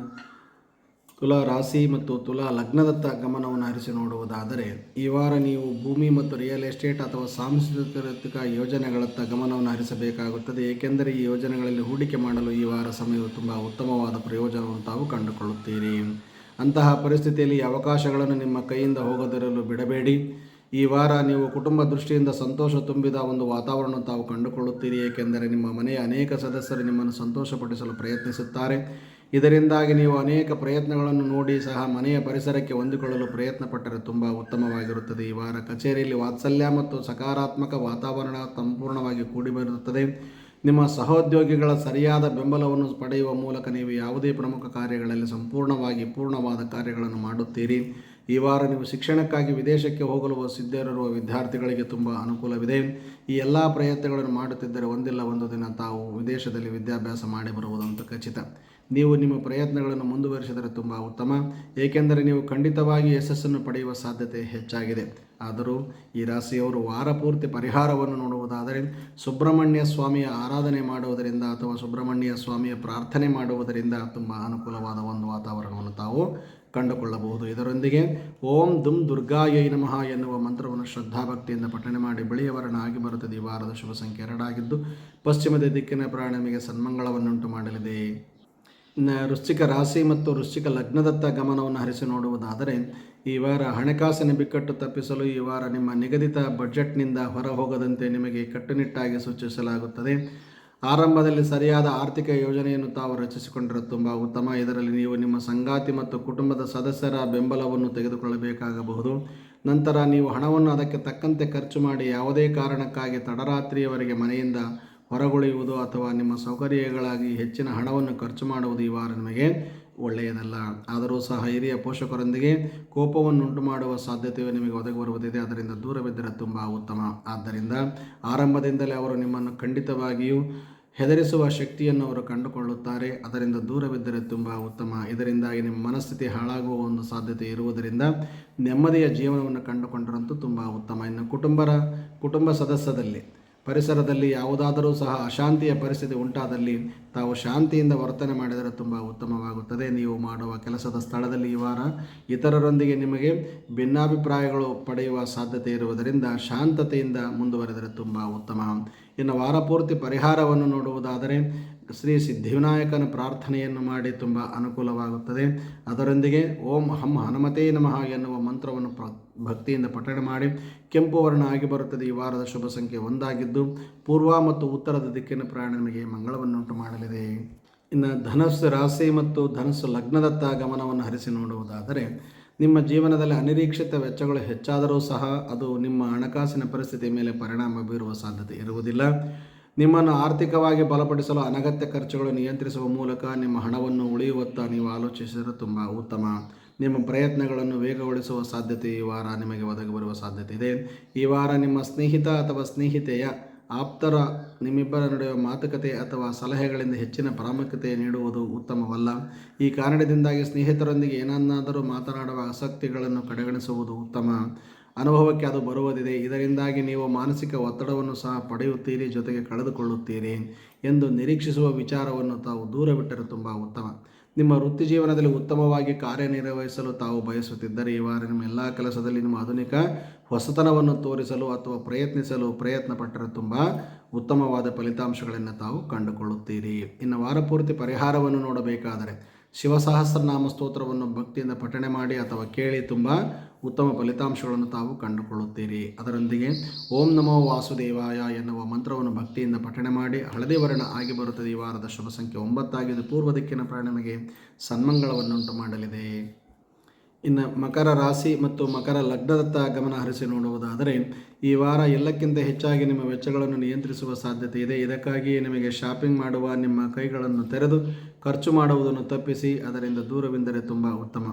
ತುಲಾ ರಾಶಿ ಮತ್ತು ತುಲಾ ಲಗ್ನದತ್ತ ಗಮನವನ್ನು ಹರಿಸಿ ನೋಡುವುದಾದರೆ, ಈ ವಾರ ನೀವು ಭೂಮಿ ಮತ್ತು ರಿಯಲ್ ಎಸ್ಟೇಟ್ ಅಥವಾ ಸಾಂಸ್ಕೃತಿಕ ಯೋಜನೆಗಳತ್ತ ಗಮನವನ್ನು ಹರಿಸಬೇಕಾಗುತ್ತದೆ. ಏಕೆಂದರೆ ಈ ಯೋಜನೆಗಳಲ್ಲಿ ಹೂಡಿಕೆ ಮಾಡಲು ಈ ವಾರ ಸಮಯವು ತುಂಬ ಉತ್ತಮವಾದ ಪ್ರಯೋಜನವನ್ನು ತಾವು ಕಂಡುಕೊಳ್ಳುತ್ತೀರಿ. ಅಂತಹ ಪರಿಸ್ಥಿತಿಯಲ್ಲಿ ಅವಕಾಶಗಳನ್ನು ನಿಮ್ಮ ಕೈಯಿಂದ ಹೋಗದಿರಲು ಬಿಡಬೇಡಿ. ಈ ವಾರ ನೀವು ಕುಟುಂಬ ದೃಷ್ಟಿಯಿಂದ ಸಂತೋಷ ತುಂಬಿದ ಒಂದು ವಾತಾವರಣ ತಾವು ಕಂಡುಕೊಳ್ಳುತ್ತೀರಿ, ಏಕೆಂದರೆ ನಿಮ್ಮ ಮನೆಯ ಅನೇಕ ಸದಸ್ಯರು ನಿಮ್ಮನ್ನು ಸಂತೋಷಪಡಿಸಲು ಪ್ರಯತ್ನಿಸುತ್ತಾರೆ. ಇದರಿಂದಾಗಿ ನೀವು ಅನೇಕ ಪ್ರಯತ್ನಗಳನ್ನು ನೋಡಿ ಸಹ ಮನೆಯ ಪರಿಸರಕ್ಕೆ ಹೊಂದಿಕೊಳ್ಳಲು ಪ್ರಯತ್ನ ಪಟ್ಟರೆ ತುಂಬ ಉತ್ತಮವಾಗಿರುತ್ತದೆ. ಈ ವಾರ ಕಚೇರಿಯಲ್ಲಿ ವಾತ್ಸಲ್ಯ ಮತ್ತು ಸಕಾರಾತ್ಮಕ ವಾತಾವರಣ ಸಂಪೂರ್ಣವಾಗಿ ಕೂಡಿಬರುತ್ತದೆ. ನಿಮ್ಮ ಸಹೋದ್ಯೋಗಿಗಳ ಸರಿಯಾದ ಬೆಂಬಲವನ್ನು ಪಡೆಯುವ ಮೂಲಕ ನೀವು ಯಾವುದೇ ಪ್ರಮುಖ ಕಾರ್ಯಗಳಲ್ಲಿ ಸಂಪೂರ್ಣವಾಗಿ ಪೂರ್ಣವಾದ ಕಾರ್ಯಗಳನ್ನು ಮಾಡುತ್ತೀರಿ. ಈ ವಾರ ನೀವು ಶಿಕ್ಷಣಕ್ಕಾಗಿ ವಿದೇಶಕ್ಕೆ ಹೋಗಲು ಸಿದ್ಧರಿರುವ ವಿದ್ಯಾರ್ಥಿಗಳಿಗೆ ತುಂಬ ಅನುಕೂಲವಿದೆ. ಈ ಎಲ್ಲ ಪ್ರಯತ್ನಗಳನ್ನು ಮಾಡುತ್ತಿದ್ದರೆ ಒಂದಿಲ್ಲ ಒಂದು ದಿನ ತಾವು ವಿದೇಶದಲ್ಲಿ ವಿದ್ಯಾಭ್ಯಾಸ ಮಾಡಿ ಬರುವುದಂತೂ ಖಚಿತ. ನೀವು ನಿಮ್ಮ ಪ್ರಯತ್ನಗಳನ್ನು ಮುಂದುವರಿಸಿದರೆ ತುಂಬ ಉತ್ತಮ. ಏಕೆಂದರೆ ನೀವು ಖಂಡಿತವಾಗಿ ಯಶಸ್ಸನ್ನು ಪಡೆಯುವ ಸಾಧ್ಯತೆ ಹೆಚ್ಚಾಗಿದೆ. ಆದರೂ ಈ ರಾಶಿಯವರು ವಾರ ಪೂರ್ತಿ ಪರಿಹಾರವನ್ನು ನೋಡುವುದಾದರೆ ಸುಬ್ರಹ್ಮಣ್ಯ ಸ್ವಾಮಿಯ ಆರಾಧನೆ ಮಾಡುವುದರಿಂದ ಅಥವಾ ಸುಬ್ರಹ್ಮಣ್ಯ ಸ್ವಾಮಿಯ ಪ್ರಾರ್ಥನೆ ಮಾಡುವುದರಿಂದ ತುಂಬ ಅನುಕೂಲವಾದ ಒಂದು ವಾತಾವರಣವನ್ನು ತಾವು ಕಂಡುಕೊಳ್ಳಬಹುದು. ಇದರೊಂದಿಗೆ ಓಂ ದುಂ ದುರ್ಗಾಯೈ ನಮಃ ಎನ್ನುವ ಮಂತ್ರವನ್ನು ಶ್ರದ್ಧಾಭಕ್ತಿಯಿಂದ ಪಠಣೆ ಮಾಡಿ ಬಿಳಿಯ ವರ್ಣ ಆಗಿ ಬರುತ್ತದೆ. ಈ ವಾರದ ಶುಭ ಸಂಖ್ಯೆ ಎರಡಾಗಿದ್ದು, ಪಶ್ಚಿಮದ ದಿಕ್ಕಿನ ಪ್ರಾಣಿಮಿಗೆ ಸನ್ಮಂಗಳವನ್ನುಂಟು ಮಾಡಲಿದೆ. ವೃಶ್ಚಿಕ ರಾಶಿ ಮತ್ತು ವೃಶ್ಚಿಕ ಲಗ್ನದತ್ತ ಗಮನವನ್ನು ಹರಿಸಿ ನೋಡುವುದಾದರೆ, ಈ ವಾರ ಹಣಕಾಸಿನ ಬಿಕ್ಕಟ್ಟು ತಪ್ಪಿಸಲು ಈ ವಾರ ನಿಮ್ಮ ನಿಗದಿತ ಬಜೆಟ್ನಿಂದ ಹೊರ ಹೋಗದಂತೆ ನಿಮಗೆ ಕಟ್ಟುನಿಟ್ಟಾಗಿ ಸೂಚಿಸಲಾಗುತ್ತದೆ. ಆರಂಭದಲ್ಲಿ ಸರಿಯಾದ ಆರ್ಥಿಕ ಯೋಜನೆಯನ್ನು ತಾವು ರಚಿಸಿಕೊಂಡರೆ ತುಂಬ ಉತ್ತಮ. ಇದರಲ್ಲಿ ನೀವು ನಿಮ್ಮ ಸಂಗಾತಿ ಮತ್ತು ಕುಟುಂಬದ ಸದಸ್ಯರ ಬೆಂಬಲವನ್ನು ತೆಗೆದುಕೊಳ್ಳಬೇಕಾಗಬಹುದು. ನಂತರ ನೀವು ಹಣವನ್ನು ಅದಕ್ಕೆ ತಕ್ಕಂತೆ ಖರ್ಚು ಮಾಡಿ ಯಾವುದೇ ಕಾರಣಕ್ಕಾಗಿ ತಡರಾತ್ರಿಯವರೆಗೆ ಮನೆಯಿಂದ ಹೊರಗುಳಿಯುವುದು ಅಥವಾ ನಿಮ್ಮ ಸೌಕರ್ಯಗಳಾಗಿ ಹೆಚ್ಚಿನ ಹಣವನ್ನು ಖರ್ಚು ಮಾಡುವುದು ಈ ವಾರ ನಿಮಗೆ ಒಳ್ಳೆಯದಲ್ಲ. ಆದರೂ ಸಹ ಹಿರಿಯ ಪೋಷಕರೊಂದಿಗೆ ಕೋಪವನ್ನುಂಟು ಮಾಡುವ ಸಾಧ್ಯತೆಯು ನಿಮಗೆ ಒದಗಿ ಬರುವುದಿದೆ. ಅದರಿಂದ ದೂರವಿದ್ದರೆ ತುಂಬ ಉತ್ತಮ. ಆದ್ದರಿಂದ ಆರಂಭದಿಂದಲೇ ಅವರು ನಿಮ್ಮನ್ನು ಖಂಡಿತವಾಗಿಯೂ ಹೆದರಿಸುವ ಶಕ್ತಿಯನ್ನು ಅವರು ಕಂಡುಕೊಳ್ಳುತ್ತಾರೆ. ಅದರಿಂದ ದೂರವಿದ್ದರೆ ತುಂಬ ಉತ್ತಮ. ಇದರಿಂದಾಗಿ ನಿಮ್ಮ ಮನಸ್ಥಿತಿ ಹಾಳಾಗುವ ಒಂದು ಸಾಧ್ಯತೆ ಇರುವುದರಿಂದ ನೆಮ್ಮದಿಯ ಜೀವನವನ್ನು ಕಂಡುಕೊಂಡರಂತೂ ತುಂಬ ಉತ್ತಮ. ಇನ್ನು ಕುಟುಂಬರ ಕುಟುಂಬ ಸದಸ್ಯದಲ್ಲಿ ಪರಿಸರದಲ್ಲಿ ಯಾವುದಾದರೂ ಸಹ ಅಶಾಂತಿಯ ಪರಿಸ್ಥಿತಿ ಉಂಟಾದಲ್ಲಿ ತಾವು ಶಾಂತಿಯಿಂದ ವರ್ತನೆ ಮಾಡಿದರೆ ತುಂಬ ಉತ್ತಮವಾಗುತ್ತದೆ. ನೀವು ಮಾಡುವ ಕೆಲಸದ ಸ್ಥಳದಲ್ಲಿ ಈ ವಾರ ಇತರರೊಂದಿಗೆ ನಿಮಗೆ ಭಿನ್ನಾಭಿಪ್ರಾಯಗಳು ಪಡೆಯುವ ಸಾಧ್ಯತೆ ಇರುವುದರಿಂದ ಶಾಂತತೆಯಿಂದ ಮುಂದುವರೆದರೆ ತುಂಬ ಉತ್ತಮ. ಇನ್ನು ವಾರ ಪೂರ್ತಿ ಪರಿಹಾರವನ್ನು ನೋಡುವುದಾದರೆ ಶ್ರೀ ಸಿದ್ಧಿವಿನಾಯಕನ ಪ್ರಾರ್ಥನೆಯನ್ನು ಮಾಡಿ ತುಂಬ ಅನುಕೂಲವಾಗುತ್ತದೆ. ಅದರೊಂದಿಗೆ ಓಂ ಹಂ ಹನುಮತೇ ನಮಃ ಎನ್ನುವ ಮಂತ್ರವನ್ನು ಭಕ್ತಿಯಿಂದ ಪಠಣೆ ಮಾಡಿ. ಕೆಂಪು ವರ್ಣ ಆಗಿ ಬರುತ್ತದೆ. ಈ ವಾರದ ಶುಭ ಸಂಖ್ಯೆ ಒಂದಾಗಿದ್ದು, ಪೂರ್ವ ಮತ್ತು ಉತ್ತರದ ದಿಕ್ಕಿನ ಪ್ರಯಾಣ ನಿಮಗೆ ಮಂಗಳವನ್ನುಂಟು ಮಾಡಲಿದೆ. ಇನ್ನು ಧನಸ್ಸು ರಾಶಿ ಮತ್ತು ಧನಸ್ಸು ಲಗ್ನದತ್ತ ಗಮನವನ್ನು ಹರಿಸಿ ನೋಡುವುದಾದರೆ, ನಿಮ್ಮ ಜೀವನದಲ್ಲಿ ಅನಿರೀಕ್ಷಿತ ವೆಚ್ಚಗಳು ಹೆಚ್ಚಾದರೂ ಸಹ ಅದು ನಿಮ್ಮ ಹಣಕಾಸಿನ ಪರಿಸ್ಥಿತಿಯ ಮೇಲೆ ಪರಿಣಾಮ ಬೀರುವ ಸಾಧ್ಯತೆ ಇರುವುದಿಲ್ಲ. ನಿಮ್ಮನ್ನು ಆರ್ಥಿಕವಾಗಿ ಬಲಪಡಿಸಲು ಅನಗತ್ಯ ಖರ್ಚುಗಳು ನಿಯಂತ್ರಿಸುವ ಮೂಲಕ ನಿಮ್ಮ ಹಣವನ್ನು ಉಳಿಯುವತ್ತ ನೀವು ಆಲೋಚಿಸಿದರೆ ತುಂಬ ಉತ್ತಮ. ನಿಮ್ಮ ಪ್ರಯತ್ನಗಳನ್ನು ವೇಗಗೊಳಿಸುವ ಸಾಧ್ಯತೆ ಈ ವಾರ ನಿಮಗೆ ಒದಗಿ ಬರುವ ಸಾಧ್ಯತೆ ಇದೆ. ಈ ವಾರ ನಿಮ್ಮ ಸ್ನೇಹಿತ ಅಥವಾ ಸ್ನೇಹಿತೆಯ ಆಪ್ತರ ನಿಮ್ಮಿಬ್ಬರ ನಡುವೆ ಮಾತುಕತೆ ಅಥವಾ ಸಲಹೆಗಳಿಂದ ಹೆಚ್ಚಿನ ಪ್ರಾಮುಖ್ಯತೆ ನೀಡುವುದು ಉತ್ತಮವಲ್ಲ. ಈ ಕಾರಣದಿಂದಾಗಿ ಸ್ನೇಹಿತರೊಂದಿಗೆ ಏನನ್ನಾದರೂ ಮಾತನಾಡುವ ಆಸಕ್ತಿಗಳನ್ನು ಕಡೆಗಣಿಸುವುದು ಉತ್ತಮ. ಅನುಭವಕ್ಕೆ ಅದು ಬರುವುದಿದೆ. ಇದರಿಂದಾಗಿ ನೀವು ಮಾನಸಿಕ ಒತ್ತಡವನ್ನು ಸಹ ಪಡೆಯುತ್ತೀರಿ, ಜೊತೆಗೆ ಕಳೆದುಕೊಳ್ಳುತ್ತೀರಿ ಎಂದು ನಿರೀಕ್ಷಿಸುವ ವಿಚಾರವನ್ನು ತಾವು ದೂರವಿಟ್ಟರೆ ತುಂಬ ಉತ್ತಮ. ನಿಮ್ಮ ವೃತ್ತಿ ಜೀವನದಲ್ಲಿ ಉತ್ತಮವಾಗಿ ಕಾರ್ಯನಿರ್ವಹಿಸಲು ತಾವು ಬಯಸುತ್ತಿದ್ದರೆ, ಈ ವಾರ ನಿಮ್ಮ ಎಲ್ಲ ಕೆಲಸದಲ್ಲಿ ನಿಮ್ಮ ಆಧುನಿಕ ಹೊಸತನವನ್ನು ತೋರಿಸಲು ಅಥವಾ ಪ್ರಯತ್ನಿಸಲು ಪ್ರಯತ್ನ ಪಟ್ಟರೆ ತುಂಬ ಉತ್ತಮವಾದ ಫಲಿತಾಂಶಗಳನ್ನು ತಾವು ಕಂಡುಕೊಳ್ಳುತ್ತೀರಿ. ಇನ್ನು ವಾರ ಪೂರ್ತಿ ಪರಿಹಾರವನ್ನು ನೋಡಬೇಕಾದರೆ ಶಿವಸಹಸ್ರನಾಮ ಸ್ತೋತ್ರವನ್ನು ಭಕ್ತಿಯಿಂದ ಪಠಣೆ ಮಾಡಿ ಅಥವಾ ಕೇಳಿ ತುಂಬ ಉತ್ತಮ ಫಲಿತಾಂಶಗಳನ್ನು ತಾವು ಕಂಡುಕೊಳ್ಳುತ್ತೀರಿ. ಅದರೊಂದಿಗೆ ಓಂ ನಮೋ ವಾಸುದೇವಾಯ ಎನ್ನುವ ಮಂತ್ರವನ್ನು ಭಕ್ತಿಯಿಂದ ಪಠಣೆ ಮಾಡಿ ಹಳದಿ ವರ್ಣ ಆಗಿ ಬರುತ್ತದೆ ಈ ವಾರದ ಶುಭ ಸಂಖ್ಯೆ ಒಂಬತ್ತಾಗಿದ್ದು ಪೂರ್ವ ದಿಕ್ಕಿನ ಪ್ರಯಾಣನಿಗೆ ಸನ್ಮಂಗಳವನ್ನುಂಟು ಮಾಡಲಿದೆ. ಇನ್ನು ಮಕರ ರಾಶಿ ಮತ್ತು ಮಕರ ಲಗ್ನದತ್ತ ಗಮನ ಹರಿಸಿ ನೋಡುವುದಾದರೆ, ಈ ವಾರ ಎಲ್ಲಕ್ಕಿಂತ ಹೆಚ್ಚಾಗಿ ನಿಮ್ಮ ವೆಚ್ಚಗಳನ್ನು ನಿಯಂತ್ರಿಸುವ ಸಾಧ್ಯತೆ ಇದೆ. ಇದಕ್ಕಾಗಿ ನಿಮಗೆ ಶಾಪಿಂಗ್ ಮಾಡುವ ನಿಮ್ಮ ಕೈಗಳನ್ನು ತೆರೆದು ಖರ್ಚು ಮಾಡುವುದನ್ನು ತಪ್ಪಿಸಿ, ಅದರಿಂದ ದೂರವೆಂದರೆ ತುಂಬ ಉತ್ತಮ.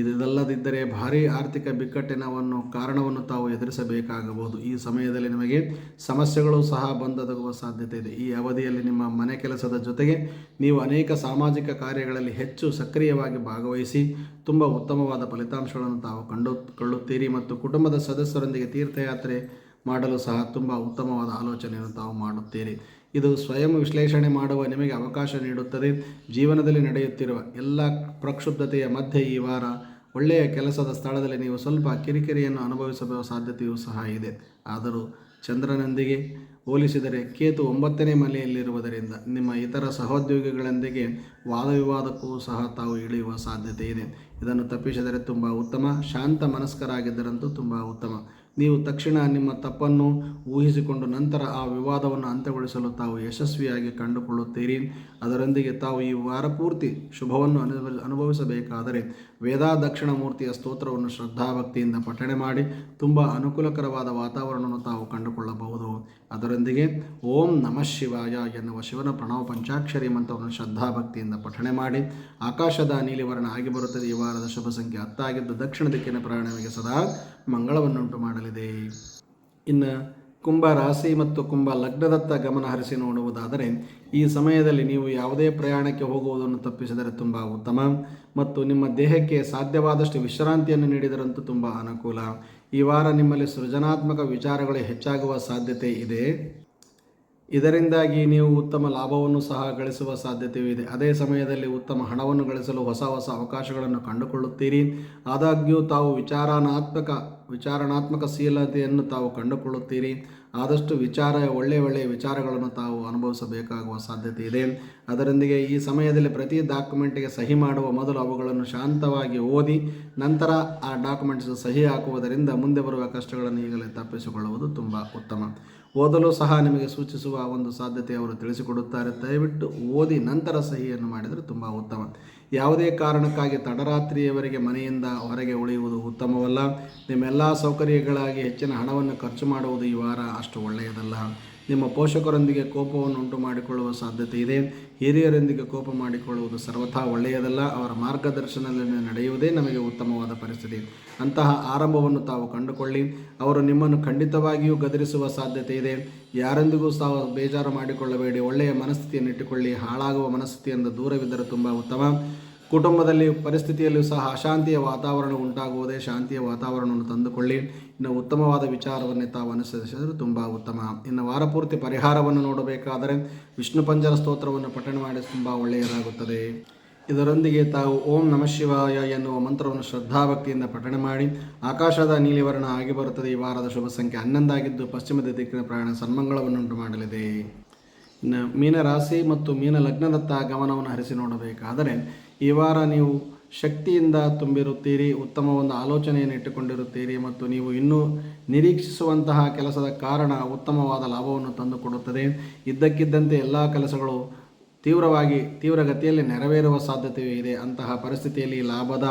ಇದಲ್ಲದಿದ್ದರೆ ಭಾರೀ ಆರ್ಥಿಕ ಬಿಕ್ಕಟ್ಟಿನವನ್ನು, ಕಾರಣವನ್ನು ತಾವು ಎದುರಿಸಬೇಕಾಗಬಹುದು. ಈ ಸಮಯದಲ್ಲಿ ನಿಮಗೆ ಸಮಸ್ಯೆಗಳು ಸಹ ಬಂದದಗುವ ಸಾಧ್ಯತೆ ಇದೆ. ಈ ಅವಧಿಯಲ್ಲಿ ನಿಮ್ಮ ಮನೆ ಕೆಲಸದ ಜೊತೆಗೆ ನೀವು ಅನೇಕ ಸಾಮಾಜಿಕ ಕಾರ್ಯಗಳಲ್ಲಿ ಹೆಚ್ಚು ಸಕ್ರಿಯವಾಗಿ ಭಾಗವಹಿಸಿ ತುಂಬ ಉತ್ತಮವಾದ ಫಲಿತಾಂಶಗಳನ್ನು ತಾವು ಕಂಡುಕೊಳ್ಳುತ್ತೀರಿ ಮತ್ತು ಕುಟುಂಬದ ಸದಸ್ಯರೊಂದಿಗೆ ತೀರ್ಥಯಾತ್ರೆ ಮಾಡಲು ಸಹ ತುಂಬ ಉತ್ತಮವಾದ ಆಲೋಚನೆಯನ್ನು ತಾವು ಮಾಡುತ್ತೀರಿ. ಇದು ಸ್ವಯಂ ವಿಶ್ಲೇಷಣೆ ಮಾಡುವ ನಿಮಗೆ ಅವಕಾಶ ನೀಡುತ್ತದೆ. ಜೀವನದಲ್ಲಿ ನಡೆಯುತ್ತಿರುವ ಎಲ್ಲ ಪ್ರಕ್ಷುಬ್ಧತೆಯ ಮಧ್ಯೆ ಈ ವಾರ ಒಳ್ಳೆಯ ಕೆಲಸದ ಸ್ಥಳದಲ್ಲಿ ನೀವು ಸ್ವಲ್ಪ ಕಿರಿಕಿರಿಯನ್ನು ಅನುಭವಿಸುವ ಸಾಧ್ಯತೆಯೂ ಸಹ ಇದೆ. ಆದರೂ ಚಂದ್ರನೊಂದಿಗೆ ಹೋಲಿಸಿದರೆ ಕೇತು ಒಂಬತ್ತನೇ ಮನೆಯಲ್ಲಿರುವುದರಿಂದ ನಿಮ್ಮ ಇತರ ಸಹೋದ್ಯೋಗಿಗಳೊಂದಿಗೆ ವಾದವಿವಾದಕ್ಕೂ ಸಹ ತಾವು ಇಳಿಯುವ ಸಾಧ್ಯತೆ ಇದೆ. ಇದನ್ನು ತಪ್ಪಿಸಿದರೆ ತುಂಬ ಉತ್ತಮ, ಶಾಂತ ಮನಸ್ಕರಾಗಿದ್ದರಂತೂ ತುಂಬ ಉತ್ತಮ. ನೀವು ತಕ್ಷಣ ನಿಮ್ಮ ತಪ್ಪನ್ನು ಊಹಿಸಿಕೊಂಡು ನಂತರ ಆ ವಿವಾದವನ್ನು ಅಂತ್ಯಗೊಳಿಸಲು ತಾವು ಯಶಸ್ವಿಯಾಗಿ ಕಂಡುಕೊಳ್ಳುತ್ತೀರಿ. ಅದರೊಂದಿಗೆ ತಾವು ಈ ವಾರ ಪೂರ್ತಿ ಶುಭವನ್ನು ಅನುಭವ, ಅನುಭವಿಸಬೇಕಾದರೆ ವೇದಾ ದಕ್ಷಿಣ ಮೂರ್ತಿಯ ಸ್ತೋತ್ರವನ್ನು ಶ್ರದ್ಧಾಭಕ್ತಿಯಿಂದ ಪಠಣೆ ಮಾಡಿ ತುಂಬ ಅನುಕೂಲಕರವಾದ ವಾತಾವರಣವನ್ನು ತಾವು ಕಂಡುಕೊಳ್ಳಬಹುದು. ಅದರೊಂದಿಗೆ ಓಂ ನಮಃ ಶಿವಾಯ ಎನ್ನುವ ಶಿವನ ಪ್ರಣವ ಪಂಚಾಕ್ಷರಿ ಮಂತ್ರವನ್ನು ಶ್ರದ್ಧಾಭಕ್ತಿಯಿಂದ ಪಠಣೆ ಮಾಡಿ ಆಕಾಶದ ನೀಲಿವರ್ಣ ಆಗಿ ಬರುತ್ತದೆ. ಈ ವಾರದ ಶುಭ ಸಂಖ್ಯೆ ಹತ್ತಾಗಿದ್ದು ದಕ್ಷಿಣ ದಿಕ್ಕಿನ ಪ್ರಯಾಣವಿಗೆ ಸದಾ ಮಂಗಳವನ್ನುಂಟು ಮಾಡಲಿದೆ. ಇನ್ನು ಕುಂಭ ರಾಶಿ ಮತ್ತು ಕುಂಭ ಲಗ್ನದತ್ತ ಗಮನ ಹರಿಸಿ ನೋಡುವುದಾದರೆ, ಈ ಸಮಯದಲ್ಲಿ ನೀವು ಯಾವುದೇ ಪ್ರಯಾಣಕ್ಕೆ ಹೋಗುವುದನ್ನು ತಪ್ಪಿಸಿದರೆ ತುಂಬ ಉತ್ತಮ ಮತ್ತು ನಿಮ್ಮ ದೇಹಕ್ಕೆ ಸಾಧ್ಯವಾದಷ್ಟು ವಿಶ್ರಾಂತಿಯನ್ನು ನೀಡಿದರಂತೂ ತುಂಬ ಅನುಕೂಲ. ಈ ವಾರ ನಿಮ್ಮಲ್ಲಿ ಸೃಜನಾತ್ಮಕ ವಿಚಾರಗಳು ಹೆಚ್ಚಾಗುವ ಸಾಧ್ಯತೆ ಇದೆ. ಇದರಿಂದಾಗಿ ನೀವು ಉತ್ತಮ ಲಾಭವನ್ನು ಸಹ ಗಳಿಸುವ ಸಾಧ್ಯತೆಯೂ ಇದೆ. ಅದೇ ಸಮಯದಲ್ಲಿ ಉತ್ತಮ ಹಣವನ್ನು ಗಳಿಸಲು ಹೊಸ ಹೊಸ ಅವಕಾಶಗಳನ್ನು ಕಂಡುಕೊಳ್ಳುತ್ತೀರಿ. ಆದಾಗ್ಯೂ ತಾವು ವಿಚಾರಣಾತ್ಮಕ ವಿಚಾರಣಾತ್ಮಕ ಶೀಲತೆಯನ್ನು ತಾವು ಕಂಡುಕೊಳ್ಳುತ್ತೀರಿ. ಆದಷ್ಟು ವಿಚಾರ ಒಳ್ಳೆಯ ಒಳ್ಳೆಯ ವಿಚಾರಗಳನ್ನು ತಾವು ಅನುಭವಿಸಬೇಕಾಗುವ ಸಾಧ್ಯತೆ ಇದೆ ಅದರೊಂದಿಗೆ ಈ ಸಮಯದಲ್ಲಿ ಪ್ರತಿ ಡಾಕ್ಯುಮೆಂಟ್ಗೆ ಸಹಿ ಮಾಡುವ ಮೊದಲು ಅವುಗಳನ್ನು ಶಾಂತವಾಗಿ ಓದಿ, ನಂತರ ಆ ಡಾಕ್ಯುಮೆಂಟ್ಸ್ ಸಹಿ ಹಾಕುವುದರಿಂದ ಮುಂದೆ ಬರುವ ಕಷ್ಟಗಳನ್ನು ಈಗಲೇ ತಪ್ಪಿಸಿಕೊಳ್ಳುವುದು ತುಂಬ ಉತ್ತಮ. ಓದಲು ಸಹ ನಿಮಗೆ ಸೂಚಿಸುವ ಒಂದು ಸಾಧ್ಯತೆ ಅವರು ತಿಳಿಸಿಕೊಡುತ್ತಾರೆ. ದಯವಿಟ್ಟು ಓದಿ ನಂತರ ಸಹಿಯನ್ನು ಮಾಡಿದರೆ ತುಂಬ ಉತ್ತಮ. ಯಾವುದೇ ಕಾರಣಕ್ಕಾಗಿ ತಡರಾತ್ರಿಯವರೆಗೆ ಮನೆಯಿಂದ ಹೊರಗೆ ಉಳಿಯುವುದು ಉತ್ತಮವಲ್ಲ. ನಿಮ್ಮೆಲ್ಲ ಸೌಕರ್ಯಗಳಾಗಿ ಹೆಚ್ಚಿನ ಹಣವನ್ನು ಖರ್ಚು ಮಾಡುವುದು ಈ ವಾರ ಅಷ್ಟು ಒಳ್ಳೆಯದಲ್ಲ. ನಿಮ್ಮ ಪೋಷಕರೊಂದಿಗೆ ಕೋಪವನ್ನು ಉಂಟು ಮಾಡಿಕೊಳ್ಳುವ ಸಾಧ್ಯತೆ ಇದೆ. ಹಿರಿಯರೊಂದಿಗೆ ಕೋಪ ಮಾಡಿಕೊಳ್ಳುವುದು ಸರ್ವಥಾ ಒಳ್ಳೆಯದಲ್ಲ. ಅವರ ಮಾರ್ಗದರ್ಶನದಲ್ಲಿ ನಡೆಯುವುದೇ ನಮಗೆ ಉತ್ತಮವಾದ ಪರಿಸ್ಥಿತಿ. ಅಂತಹ ಆರಂಭವನ್ನು ತಾವು ಕಂಡುಕೊಳ್ಳಿ. ಅವರು ನಿಮ್ಮನ್ನು ಖಂಡಿತವಾಗಿಯೂ ಗದರಿಸುವ ಸಾಧ್ಯತೆ ಇದೆ. ಯಾರೊಂದಿಗೂ ತಾವು ಬೇಜಾರು ಮಾಡಿಕೊಳ್ಳಬೇಡಿ. ಒಳ್ಳೆಯ ಮನಸ್ಥಿತಿಯನ್ನು ಇಟ್ಟುಕೊಳ್ಳಿ ಹಾಳಾಗುವ ಮನಸ್ಥಿತಿಯಿಂದ ದೂರವಿದ್ದರೆ ತುಂಬ ಉತ್ತಮ. ಕುಟುಂಬದಲ್ಲಿ ಪರಿಸ್ಥಿತಿಯಲ್ಲೂ ಸಹ ಅಶಾಂತಿಯ ವಾತಾವರಣ ಉಂಟಾಗುವುದೇ ಶಾಂತಿಯ ವಾತಾವರಣವನ್ನು ತಂದುಕೊಳ್ಳಿ. ಇನ್ನು ಉತ್ತಮವಾದ ವಿಚಾರವನ್ನೇ ತಾವು ಅನುಸರಿಸಿದರೆ ತುಂಬ ಉತ್ತಮ. ಇನ್ನು ವಾರಪೂರ್ತಿ ಪರಿಹಾರವನ್ನು ನೋಡಬೇಕಾದರೆ ವಿಷ್ಣು ಪಂಜರ ಸ್ತೋತ್ರವನ್ನು ಪಠಣ ಮಾಡಿ ತುಂಬ ಒಳ್ಳೆಯದಾಗುತ್ತದೆ. ಇದರೊಂದಿಗೆ ತಾವು ಓಂ ನಮ ಶಿವಾಯ ಎನ್ನುವ ಮಂತ್ರವನ್ನು ಶ್ರದ್ಧಾಭಕ್ತಿಯಿಂದ ಪಠಣ ಮಾಡಿ, ಆಕಾಶದ ನೀಲಿವರ್ಣ ಆಗಿ ಬರುತ್ತದೆ. ಈ ವಾರದ ಶುಭ ಸಂಖ್ಯೆ ಹನ್ನೊಂದಾಗಿದ್ದು ಪಶ್ಚಿಮದ ದಿಕ್ಕಿನ ಪ್ರಯಾಣ ಸನ್ಮಂಗಳವನ್ನುಂಟು ಮಾಡಲಿದೆ ಇನ್ನು ಮೀನ ರಾಶಿ ಮತ್ತು ಮೀನ ಲಗ್ನದತ್ತ ಗಮನವನ್ನು ಹರಿಸಿ ನೋಡಬೇಕಾದರೆ ಈ ವಾರ ನೀವು ಶಕ್ತಿಯಿಂದ ತುಂಬಿರುತ್ತೀರಿ, ಉತ್ತಮ ಒಂದು ಆಲೋಚನೆಯನ್ನು ಇಟ್ಟುಕೊಂಡಿರುತ್ತೀರಿ ಮತ್ತು ನೀವು ಇನ್ನೂ ನಿರೀಕ್ಷಿಸುವಂತಹ ಕೆಲಸದ ಕಾರಣ ಉತ್ತಮವಾದ ಲಾಭವನ್ನು ತಂದುಕೊಡುತ್ತದೆ. ಇದ್ದಕ್ಕಿದ್ದಂತೆ ಎಲ್ಲ ಕೆಲಸಗಳು ತೀವ್ರವಾಗಿ, ತೀವ್ರಗತಿಯಲ್ಲಿ ನೆರವೇರುವ ಸಾಧ್ಯತೆಯೂ ಇದೆ. ಅಂತಹ ಪರಿಸ್ಥಿತಿಯಲ್ಲಿ ಲಾಭದ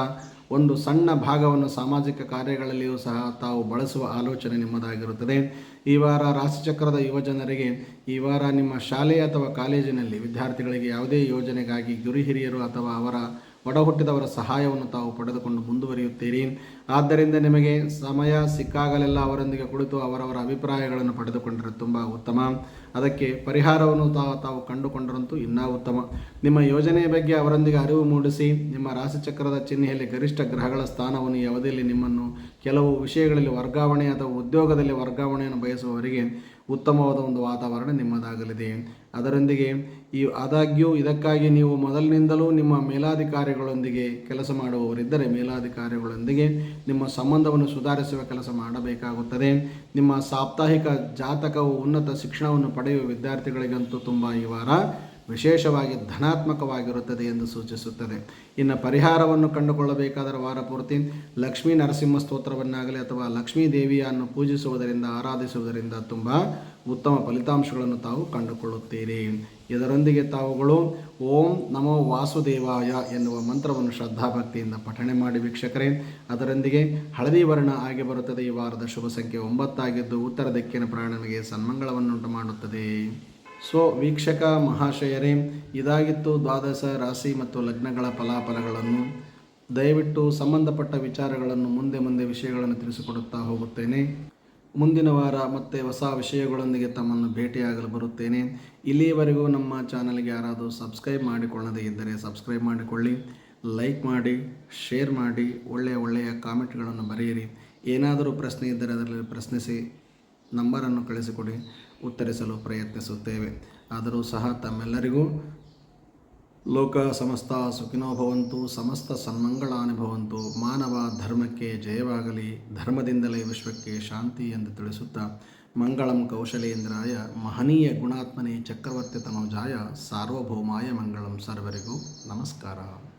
ಒಂದು ಸಣ್ಣ ಭಾಗವನ್ನು ಸಾಮಾಜಿಕ ಕಾರ್ಯಗಳಲ್ಲಿಯೂ ಸಹ ತಾವು ಬಳಸುವ ಆಲೋಚನೆ ನಿಮ್ಮದಾಗಿರುತ್ತದೆ. ಈ ವಾರ ರಾಶಿಚಕ್ರದ ಯುವಜನರಿಗೆ ಈ ವಾರ ನಿಮ್ಮ ಶಾಲೆ ಅಥವಾ ಕಾಲೇಜಿನಲ್ಲಿ ವಿದ್ಯಾರ್ಥಿಗಳಿಗೆ ಯಾವುದೇ ಯೋಜನೆಗಾಗಿ ಗುರು ಹಿರಿಯರು ಅಥವಾ ಅವರ ಒಡ ಹುಟ್ಟಿದವರ ಸಹಾಯವನ್ನು ತಾವು ಪಡೆದುಕೊಂಡು ಮುಂದುವರಿಯುತ್ತೀರಿ ಆದ್ದರಿಂದ ನಿಮಗೆ ಸಮಯ ಸಿಕ್ಕಾಗಲೆಲ್ಲ ಅವರೊಂದಿಗೆ ಕುಳಿತು ಅವರವರ ಅಭಿಪ್ರಾಯಗಳನ್ನು ಪಡೆದುಕೊಂಡರೆ ತುಂಬ ಉತ್ತಮ. ಅದಕ್ಕೆ ಪರಿಹಾರವನ್ನು ತಾವು ತಾವು ಕಂಡುಕೊಂಡರಂತೂ ಇನ್ನೂ ಉತ್ತಮ. ನಿಮ್ಮ ಯೋಜನೆಯ ಬಗ್ಗೆ ಅವರೊಂದಿಗೆ ಅರಿವು ಮೂಡಿಸಿ, ನಿಮ್ಮ ರಾಶಿಚಕ್ರದ ಚಿಹ್ನೆಯಲ್ಲಿ ಗರಿಷ್ಠ ಗ್ರಹಗಳ ಸ್ಥಾನವನ್ನು ಈ ಅವಧಿಯಲ್ಲಿ ನಿಮ್ಮನ್ನು ಕೆಲವು ವಿಷಯಗಳಲ್ಲಿ ವರ್ಗಾವಣೆ ಅಥವಾ ಉದ್ಯೋಗದಲ್ಲಿ ವರ್ಗಾವಣೆಯನ್ನು ಬಯಸುವವರಿಗೆ ಉತ್ತಮವಾದ ಒಂದು ವಾತಾವರಣ ನಿಮ್ಮದಾಗಲಿದೆ. ಅದರೊಂದಿಗೆ ಈ ಆದಾಗ್ಯೂ ಇದಕ್ಕಾಗಿ ನೀವು ಮೊದಲಿನಿಂದಲೂ ನಿಮ್ಮ ಮೇಲಾಧಿಕಾರಿಗಳೊಂದಿಗೆ ಕೆಲಸ ಮಾಡುವವರಿದ್ದರೆ ಮೇಲಾಧಿಕಾರಿಗಳೊಂದಿಗೆ ನಿಮ್ಮ ಸಂಬಂಧವನ್ನು ಸುಧಾರಿಸುವ ಕೆಲಸ ಮಾಡಬೇಕಾಗುತ್ತದೆ. ನಿಮ್ಮ ಸಾಪ್ತಾಹಿಕ ಜಾತಕವು ಉನ್ನತ ಶಿಕ್ಷಣವನ್ನು ಪಡೆಯುವ ವಿದ್ಯಾರ್ಥಿಗಳಿಗಂತೂ ತುಂಬ ಈ ವಾರ ವಿಶೇಷವಾಗಿ ಧನಾತ್ಮಕವಾಗಿರುತ್ತದೆ ಎಂದು ಸೂಚಿಸುತ್ತದೆ. ಇನ್ನು ಪರಿಹಾರವನ್ನು ಕಂಡುಕೊಳ್ಳಬೇಕಾದರೆ ವಾರ ಪೂರ್ತಿ ಲಕ್ಷ್ಮೀ ನರಸಿಂಹ ಸ್ತೋತ್ರವನ್ನಾಗಲಿ ಅಥವಾ ಲಕ್ಷ್ಮೀ ದೇವಿಯನ್ನು ಪೂಜಿಸುವುದರಿಂದ, ಆರಾಧಿಸುವುದರಿಂದ ತುಂಬ ಉತ್ತಮ ಫಲಿತಾಂಶಗಳನ್ನು ತಾವು ಕಂಡುಕೊಳ್ಳುತ್ತೀರಿ. ಇದರೊಂದಿಗೆ ತಾವುಗಳು ಓಂ ನಮೋ ವಾಸುದೇವಾಯ ಎನ್ನುವ ಮಂತ್ರವನ್ನು ಶ್ರದ್ಧಾಭಕ್ತಿಯಿಂದ ಪಠಣೆ ಮಾಡಿ ವೀಕ್ಷಕರೇ. ಅದರೊಂದಿಗೆ ಹಳದಿ ವರ್ಣ ಆಗಿ ಬರುತ್ತದೆ. ಈ ವಾರದ ಶುಭ ಸಂಖ್ಯೆ ಒಂಬತ್ತಾಗಿದ್ದು ಉತ್ತರ ದಿಕ್ಕಿನ ಪ್ರಾಣನಿಗೆ ಸನ್ಮಂಗಳವನ್ನುಂಟು ಮಾಡುತ್ತದೆ. ಸೊ, ವೀಕ್ಷಕ ಮಹಾಶಯರೇ, ಇದಾಗಿತ್ತು ದ್ವಾದಶ ರಾಶಿ ಮತ್ತು ಲಗ್ನಗಳ ಫಲಾಫಲಗಳನ್ನು. ದಯವಿಟ್ಟು ಸಂಬಂಧಪಟ್ಟ ವಿಚಾರಗಳನ್ನು ಮುಂದೆ ಮುಂದೆ ವಿಷಯಗಳನ್ನು ತಿಳಿಸಿಕೊಡುತ್ತಾ ಹೋಗುತ್ತೇನೆ. ಮುಂದಿನ ವಾರ ಮತ್ತೆ ಹೊಸ ವಿಷಯಗಳೊಂದಿಗೆ ತಮ್ಮನ್ನು ಭೇಟಿಯಾಗಲು ಬರುತ್ತೇನೆ. ಇಲ್ಲಿಯವರೆಗೂ ನಮ್ಮ ಚಾನಲ್ಗೆ ಯಾರಾದರೂ ಸಬ್ಸ್ಕ್ರೈಬ್ ಮಾಡಿಕೊಳ್ಳದೇ ಇದ್ದರೆ ಸಬ್ಸ್ಕ್ರೈಬ್ ಮಾಡಿಕೊಳ್ಳಿ. ಲೈಕ್ ಮಾಡಿ, ಶೇರ್ ಮಾಡಿ, ಒಳ್ಳೆಯ ಒಳ್ಳೆಯ ಕಾಮೆಂಟ್ಗಳನ್ನು ಬರೆಯಿರಿ. ಏನಾದರೂ ಪ್ರಶ್ನೆ ಇದ್ದರೆ ಅದರಲ್ಲಿ ಪ್ರಶ್ನಿಸಿ, ನಂಬರನ್ನು ಕಳಿಸಿಕೊಡಿ, ಉತ್ತರಿಸಲು ಪ್ರಯತ್ನಿಸುತ್ತೇವೆ. ಆದರೂ ಸಹ ತಮ್ಮೆಲ್ಲರಿಗೂ ಲೋಕ ಸಮಸ್ತ ಸುಖಿನೋ ಭವಂತು, ಸಮಸ್ತ ಸನ್ಮಂಗಳಾನಿ ಭವಂತು, ಮಾನವ ಧರ್ಮಕ್ಕೆ ಜಯವಾಗಲಿ, ಧರ್ಮದಿಂದಲೇ ವಿಶ್ವಕ್ಕೆ ಶಾಂತಿ ಎಂದು ತಿಳಿಸುತ್ತಾ, ಮಂಗಳಂ ಕೌಶಲೇಂದ್ರಾಯ, ಮಹನೀಯ ಗುಣಾತ್ಮನೇ ಚಕ್ರವರ್ತಿ ತನೋಜಾಯ ಸಾರ್ವಭೌಮಾಯ ಮಂಗಳಂ ಸರ್ವರಿಗೂ ನಮಸ್ಕಾರ.